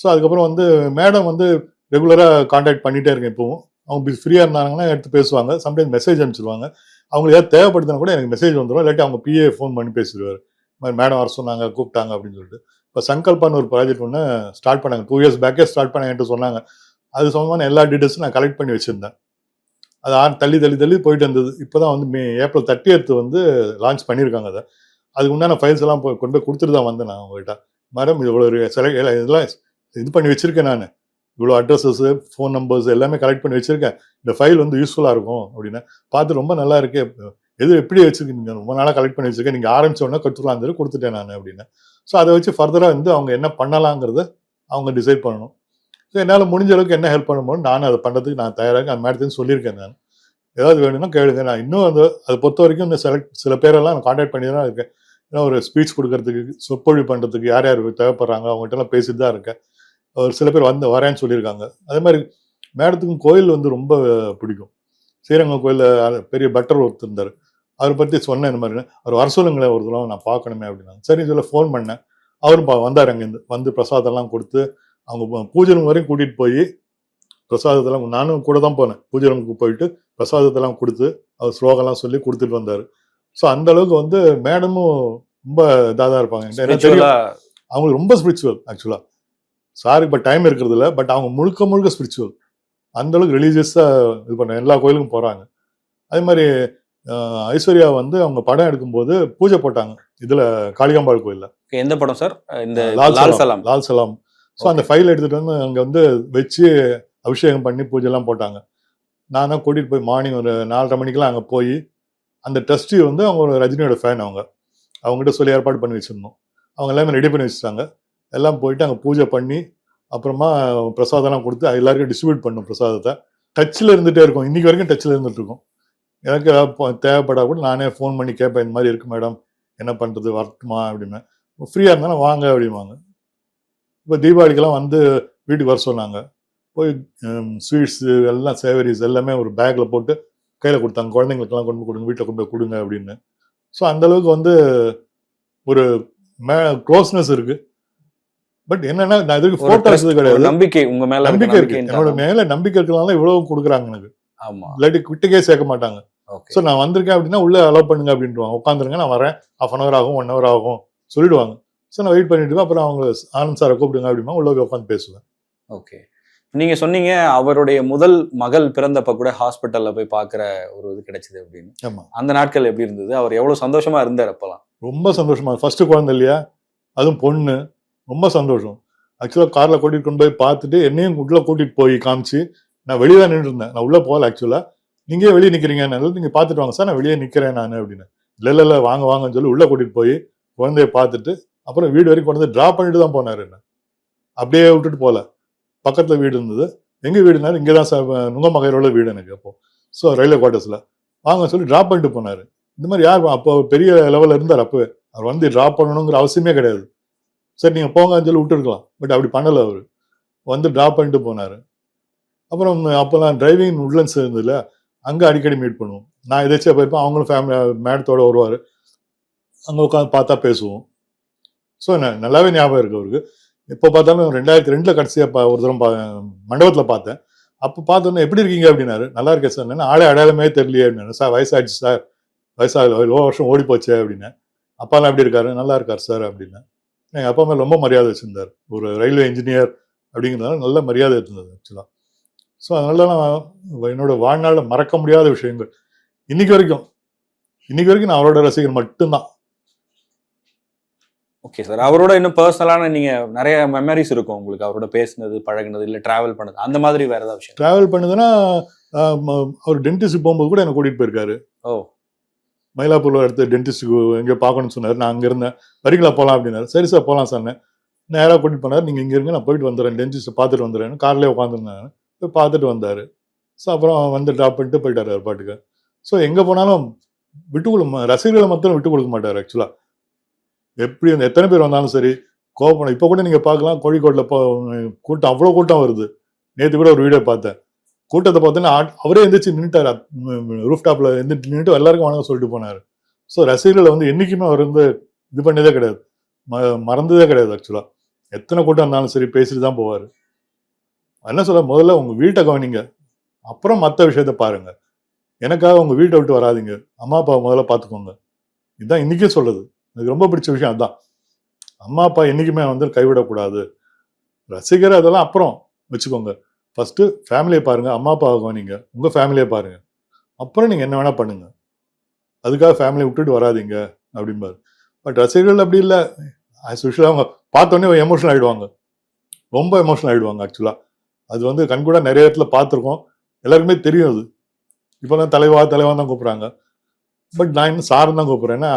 ஸோ அதுக்கப்புறம் வந்து மேடம் வந்து ரெகுலராக காண்டாக்ட் பண்ணிட்டே இருக்கேன் இப்போவும். அவங்க ஃப்ரீயாக இருந்தாங்கன்னா எடுத்து பேசுவாங்க. சம்டைம்ஸ் மெசேஜ் அனுப்பிச்சிருவாங்க. அவங்களுக்கு ஏதாவது தேவைப்படுதுனா கூட எனக்கு மெசேஜ் வந்துடும் இல்லாட்டி அவங்க பிஏ ஃபோன் பண்ணி பேசிடுவார். மாதிரி மேடம் வர சொன்னாங்க கூப்பிட்டாங்க அப்படின்னு சொல்லிட்டு. இப்போ சங்கல்பான்னு ஒரு ப்ராஜெக்ட் ஒன்று ஸ்டார்ட் பண்ணாங்க. டூ இயர்ஸ் பேக்கே ஸ்டார்ட் பண்ணாங்கன்ட்டு சொன்னாங்க. அது சம்பந்தமான எல்லா டீட்டெயில்ஸும் நான் கலெக்ட் பண்ணி வச்சுருந்தேன். அது ஆறு தள்ளி தள்ளி தள்ளி போயிட்டு இருந்தது. இப்போ தான் வந்து மே ஏப்ரல் தேர்ட்டி வந்து லான்ச் பண்ணியிருக்காங்க அதை. அதுக்கு உண்டான ஃபைல்ஸ் எல்லாம் போய் கொண்டு போய் கொடுத்துட்டு தான் வந்தேன் நான் உங்ககிட்ட. மேடம் இது இவ்வளோ செலக்ட் இதெல்லாம் இது பண்ணி வச்சுருக்கேன் நான். இவ்வளோ அட்ரஸஸ் ஃபோன் நம்பர்ஸ் எல்லாமே கலெக்ட் பண்ணி வச்சுருக்கேன். இந்த ஃபைல் வந்து யூஸ்ஃபுல்லாக இருக்கும் அப்படின்னு பார்த்து ரொம்ப நல்லா இருக்கு. எது எப்படி வச்சுருக்கீங்க? ரொம்ப நாளாக கலெக்ட் பண்ணி வச்சுருக்கேன். நீங்கள் ஆரம்பிச்ச உடனே கொடுத்துக்கலாம் சொல்லி கொடுத்துட்டேன் நான் அப்படின்னு. ஸோ அதை வச்சு ஃபர்தராக வந்து அவங்க என்ன பண்ணலாங்கிறத அவங்க டிசைட் பண்ணணும். ஸோ என்னால் முடிஞ்ச அளவுக்கு என்ன ஹெல்ப் பண்ண முடியும் நானும் அதை பண்ணுறதுக்கு நான் தயாராக அந்த மேடத்தையும் சொல்லியிருக்கேன் நான். ஏதாவது வேணும்னா கேளுங்க. நான் இன்னும் அந்த அதை பொறுத்த வரைக்கும் இந்த செலக்ட் சில பேரெல்லாம் நான் காண்டாக்ட் பண்ணி தான் இருக்கேன். ஏன்னா ஒரு ஸ்பீச் கொடுக்கறதுக்கு சொற்பொழிவு பண்ணுறதுக்கு யார் யார் தேவைப்படுறாங்க அவங்ககிட்ட எல்லாம் பேசிட்டு தான் இருக்கேன். ஒரு சில பேர் வந்து வரேன்னு சொல்லியிருக்காங்க. அதே மாதிரி மேடத்துக்கும் கோயில் வந்து ரொம்ப பிடிக்கும். ஸ்ரீரங்கம் கோயிலில் பெரிய பட்டர் ஒருத்தர் இருந்தார். அவரை பற்றி சொன்னேன் இந்த மாதிரி அவர் வர சொல்லுங்களேன் ஒரு தடவை நான் பார்க்கணுமே அப்படின்னா சரி சொல்ல ஃபோன் பண்ணேன். அவரும் பா வந்தார் அங்கேருந்து வந்து பிரசாதம்லாம் கொடுத்து அவங்க பூஜை ரூம் வரையும் கூட்டிகிட்டு போய் பிரசாதத்தெல்லாம் நானும் கூட தான் போனேன். பூஜை ரூமுக்கு போயிட்டு பிரசாதத்தெல்லாம் கொடுத்து அவர் ஸ்லோகம்லாம் சொல்லி கொடுத்துட்டு வந்தார். ஸோ அந்த அளவுக்கு வந்து மேடமும் ரொம்ப இதாக தான் இருப்பாங்க அவங்களுக்கு ரொம்ப ஸ்பிரிச்சுவல் ஆக்சுவலாக சார் இப்போ டைம் இருக்கிறது இல்ல பட் அவங்க முழுக்க முழுக்க ஸ்பிரிச்சுவல் அந்த அளவுக்கு ரிலீஜியஸாக இது பண்ண எல்லா கோயிலுக்கும் போகிறாங்க அதே மாதிரி ஐஸ்வர்யா வந்து அவங்க படம் எடுக்கும்போது பூஜை போட்டாங்க. இதில் காளிகாம்பாள் கோயிலில். எந்த படம் சார்? இந்த லால் சலாம். லால் சலாம். ஸோ அந்த ஃபைல் எடுத்துட்டு வந்து அங்கே வந்து வச்சு அபிஷேகம் பண்ணி பூஜைலாம் போட்டாங்க. நான் தான் கூட்டிகிட்டு போய் மார்னிங் ஒரு நாலரை மணிக்கெல்லாம் அங்கே போய் அந்த ட்ரஸ்டி வந்து அவங்க ஒரு ரஜினியோட ஃபேன் அவங்க. அவங்ககிட்ட சொல்லி ஏற்பாடு பண்ணி வச்சிருந்தோம். அவங்க எல்லாமே ரெடி பண்ணி வச்சுட்டாங்க. எல்லாம் போயிட்டு அங்கே பூஜை பண்ணி அப்புறமா பிரசாதம்லாம் கொடுத்து எல்லாருக்கும் டிஸ்ட்ரிபியூட் பண்ணும் பிரசாதத்தை. டச்சில் இருந்துகிட்டே இருக்கும். இன்றைக்கி வரைக்கும் டச்சில் இருந்துகிட்டு இருக்கும். எனக்கு ஏதாவது போ- கூட நானே ஃபோன் பண்ணி கேட்பேன் இந்த மாதிரி இருக்கு மேடம் என்ன பண்ணுறது வரட்டுமா? அப்படின்னு. ஃப்ரீயாக இருந்தாலும் வாங்க அப்படிம்பாங்க. இப்போ தீபாவளிக்கெல்லாம் வந்து வீட்டுக்கு வர சொன்னாங்க. போய் ஸ்வீட்ஸு எல்லாம் சேவரிஸ் எல்லாமே ஒரு பேக்கில் போட்டு கையில் கொடுத்தாங்க. குழந்தைங்களுக்கெல்லாம் கொண்டு போய் கொடுங்க வீட்டில் கொண்டு போய் கொடுங்க அப்படின்னு. ஸோ அந்த அளவுக்கு வந்து ஒரு மே க்ளோஸ்னஸ் இருக்குது பட் என்னன்னா நான் இதுக்கு எடுத்தது ஒரு கிடையாது. நம்பிக்கை உங்க மேல நம்பிக்கை இருக்கு. என்னோட. மேல நம்பிக்கை இருக்கிறனால இவ்வளவு கொடுக்குறாங்க எனக்கு. ஆமா. இல்லாட்டி கிட்டக்கே சேர்க்க மாட்டாங்க. ஓகே ஸோ நான் வந்திருக்கேன் அப்படின்னா உள்ள அலோவ் பண்ணுங்க அப்படின்ட்டுவாங்க உட்காந்துருங்க நான் வரேன். ஹாஃப் அன் ஹவர் ஆகும் ஒன் ஹவர் ஆகும் சொல்லிடுவாங்க. ஸோ நான் வெயிட் பண்ணிட்டு. அப்புறம் அவங்க ஆனந்த் சாரை கூப்பிடுங்க அப்படிமா உள்ள போய் உட்காந்து பேசுவேன். ஓகே நீங்க சொன்னீங்க அவருடைய முதல் மகள் பிறந்தப்ப கூட ஹாஸ்பிட்டல்ல போய் பாக்குற ஒரு இது கிடைச்சது அப்படின்னு. ஆமா. அந்த நாட்கள் எப்படி இருந்தது? அவர் எவ்வளவு சந்தோஷமா இருந்தார் அப்பெல்லாம் ரொம்ப சந்தோஷமா. ஃபர்ஸ்ட் குழந்தை இல்லையா? அதுவும் பொண்ணு. ரொம்ப சந்தோஷம். ஆக்சுவலாக காரில் கூட்டிட்டு கொண்டு போய் பார்த்துட்டு என்னையும் உள்ளே கூட்டிகிட்டு போய் காமிச்சு நான் வெளியே தான் நின்று இருந்தேன் நான் உள்ளே போகல ஆக்சுவலாக நீங்கள் வெளியே நிற்கிறீங்கன்னு நீங்கள் பார்த்துட்டு வாங்க. சார் நான் வெளியே நிற்கிறேன் நான் அப்படின்னு. இல்லை இல்லை இல்லை வாங்க வாங்கன்னு சொல்லி உள்ளே கூட்டிகிட்டு போய் குழந்தைய பார்த்துட்டு அப்புறம் வீடு வரைக்கும் கொண்டு வந்து ட்ராப் பண்ணிட்டு தான் போனார் என்ன. அப்படியே விட்டுட்டு போகல பக்கத்தில் வீடு இருந்தது. எங்க வீடுனாலும் இங்கே தான் சார் நுங்கமகையரோட வீடு எனக்கு அப்போது ஸோ ரயில்வே குவார்ட்டர்ஸில் வாங்க சொல்லி ட்ராப் பண்ணிட்டு போனாரு. இந்த மாதிரி யார் அப்போ பெரிய லெவலில் இருந்தார் அப்பவே. அவர் வந்து ட்ராப் பண்ணணுங்கிற அவசியமே கிடையாது. சரி நீங்கள் போங்கன்னு சொல்லி விட்டுருக்கலாம். பட் அப்படி பண்ணலை அவர். வந்து ட்ராப் பண்ணிட்டு போனார். அப்புறம் அப்போல்லாம் டிரைவிங் உட்லன்ஸ் இருந்ததில்ல அங்கே அடிக்கடி மீட் பண்ணுவோம். நான் எதாச்சும் போயிருப்பேன் அவங்களும் ஃபேமிலி மேடத்தோட வருவார். அங்கே உட்காந்து பார்த்தா பேசுவோம். ஸோ நல்லாவே ஞாபகம் இருக்குது அவருக்கு. எப்போ பார்த்தாலும் ரெண்டாயிரத்தி ரெண்டில் கடைசியாக பா- ஒரு தரம் பா- மண்டபத்தில் பார்த்தேன். அப்போ பார்த்தோன்னே எப்படி இருக்கீங்க? அப்படின்னாரு. நல்லா இருக்கேன் சார். நான் ஆளே அடையாளமே தெரியலையே. அப்படின்னு சார் வயசாகிடுச்சு சார். வயசாகல ஓ வருஷம் ஓடி போச்சே அப்படின்னு அப்பாலாம் எப்படி இருக்காரு? நல்லா இருக்கார் சார் அப்படின்னு எங்கள் அப்பா மேலே ரொம்ப மரியாதை வச்சிருந்தார். ஒரு ரயில்வே இன்ஜினியர் அப்படிங்கிறதுனால நல்ல மரியாதை இருந்தது ஆக்சுவலாக ஸோ அதனால நான் என்னோட வாழ்நாளில் மறக்க முடியாத விஷயங்கள். இன்னைக்கு வரைக்கும் இன்னைக்கு வரைக்கும் நான் அவரோட ரசிகர் மட்டும்தான். ஓகே சார் அவரோட இன்னும் பர்சனலான நீங்க நிறைய மெமரிஸ் இருக்கும் உங்களுக்கு. அவரோட பேசுனது பழகுனது இல்ல டிராவல் பண்ணது. அந்த மாதிரி வேற ஏதாவது விஷயம்? ட்ராவல் பண்ணுதுன்னா அவர் டென்டிஸ்ட் போகும்போது கூட என்னை கூட்டிகிட்டு போயிருக்காரு. ஓ. மயிலாப்பூரில் எடுத்து டென்டிஸ்ட்டுக்கு எங்கே பார்க்கணும்னு சொன்னார். நான் அங்கே இருந்தேன் வரீங்களா போகலாம் அப்படின்னாரு. சரி சார் போகலாம் சொன்னேன். நேராக கூட்டி போனார். நீங்கள் இங்கே இருங்க நான் போயிட்டு வந்துடுறேன் டென்டிஸ்ட்டை பார்த்துட்டு வந்துடுறேன் கார்லேயே உட்காந்துருந்தேன் போய் பார்த்துட்டு வந்தார். ஸோ அப்புறம் வந்து ட்ராப் பண்ணிட்டு போயிட்டார் அவர் பாட்டுக்கு ஸோ எங்கே போனாலும் விட்டு கொடுக்க ரசிகர்களை மட்டும் விட்டு கொடுக்க மாட்டார் ஆக்சுவலாக எப்படி அந்த எத்தனை பேர் வந்தாலும் சரி கோபம் இப்போ கூட நீங்கள் பார்க்கலாம் கோழிக்கோட்டில் கூட்டம் அவ்வளோ கூட்டம் வருது. நேற்று கூட ஒரு வீடியோ பார்த்தேன். கூட்டத்தை பார்த்தோன்னா அவரே எந்திரிச்சு நின்றுட்டார் ரூஃப் டாப்ல எந்திரிச்சு நின்றுட்டு எல்லாருக்கும் வணக்கம் சொல்லிட்டு போனார். ஸோ ரசிகர்களை வந்து என்னைக்குமே அவர் வந்து இது பண்ணதே கிடையாது. ம- மறந்ததே கிடையாது ஆக்சுவலாக எத்தனை கூட்டம் இருந்தாலும் சரி பேசிட்டு தான் போவார். என்ன சொல்ல முதல்ல உங்கள் வீட்டை கவனிங்க. அப்புறம் மற்ற விஷயத்த பாருங்க. எனக்காக உங்கள் வீட்டை விட்டு வராதீங்க. அம்மா அப்பா முதல்ல பார்த்துக்கோங்க இதுதான் இன்றைக்கும் சொல்லுது எனக்கு ரொம்ப பிடிச்ச விஷயம் அதுதான் அம்மா அப்பா என்றைக்குமே வந்து கைவிடக்கூடாது. ரசிகர் அதெல்லாம் அப்புறம் வச்சுக்கோங்க. ஃபஸ்ட்டு ஃபேமிலியை பாருங்கள் அம்மா அப்பாவை கவனிங்க. உங்கள் ஃபேமிலியை பாருங்கள் அப்புறம் நீங்கள் என்ன வேணால் பண்ணுங்கள் அதுக்காக ஃபேமிலியை விட்டுட்டு வராதீங்க அப்படிம்பாரு. பட் ரசிகர்கள் அப்படி இல்லை. ஆஸ் அவங்க பார்த்தோன்னே எமோஷனல் ஆகிடுவாங்க ரொம்ப எமோஷனல் ஆகிடுவாங்க ஆக்சுவலாக அது வந்து கண்கூட நிறைய இடத்துல பார்த்துருக்கோம். எல்லாருக்குமே தெரியும் அது. இப்போல்லாம் தலைவா தலைவா தான் கூப்பிட்றாங்க. பட் நான் இன்னும் சார் தான் கூப்பிட்றேன். ஏன்னா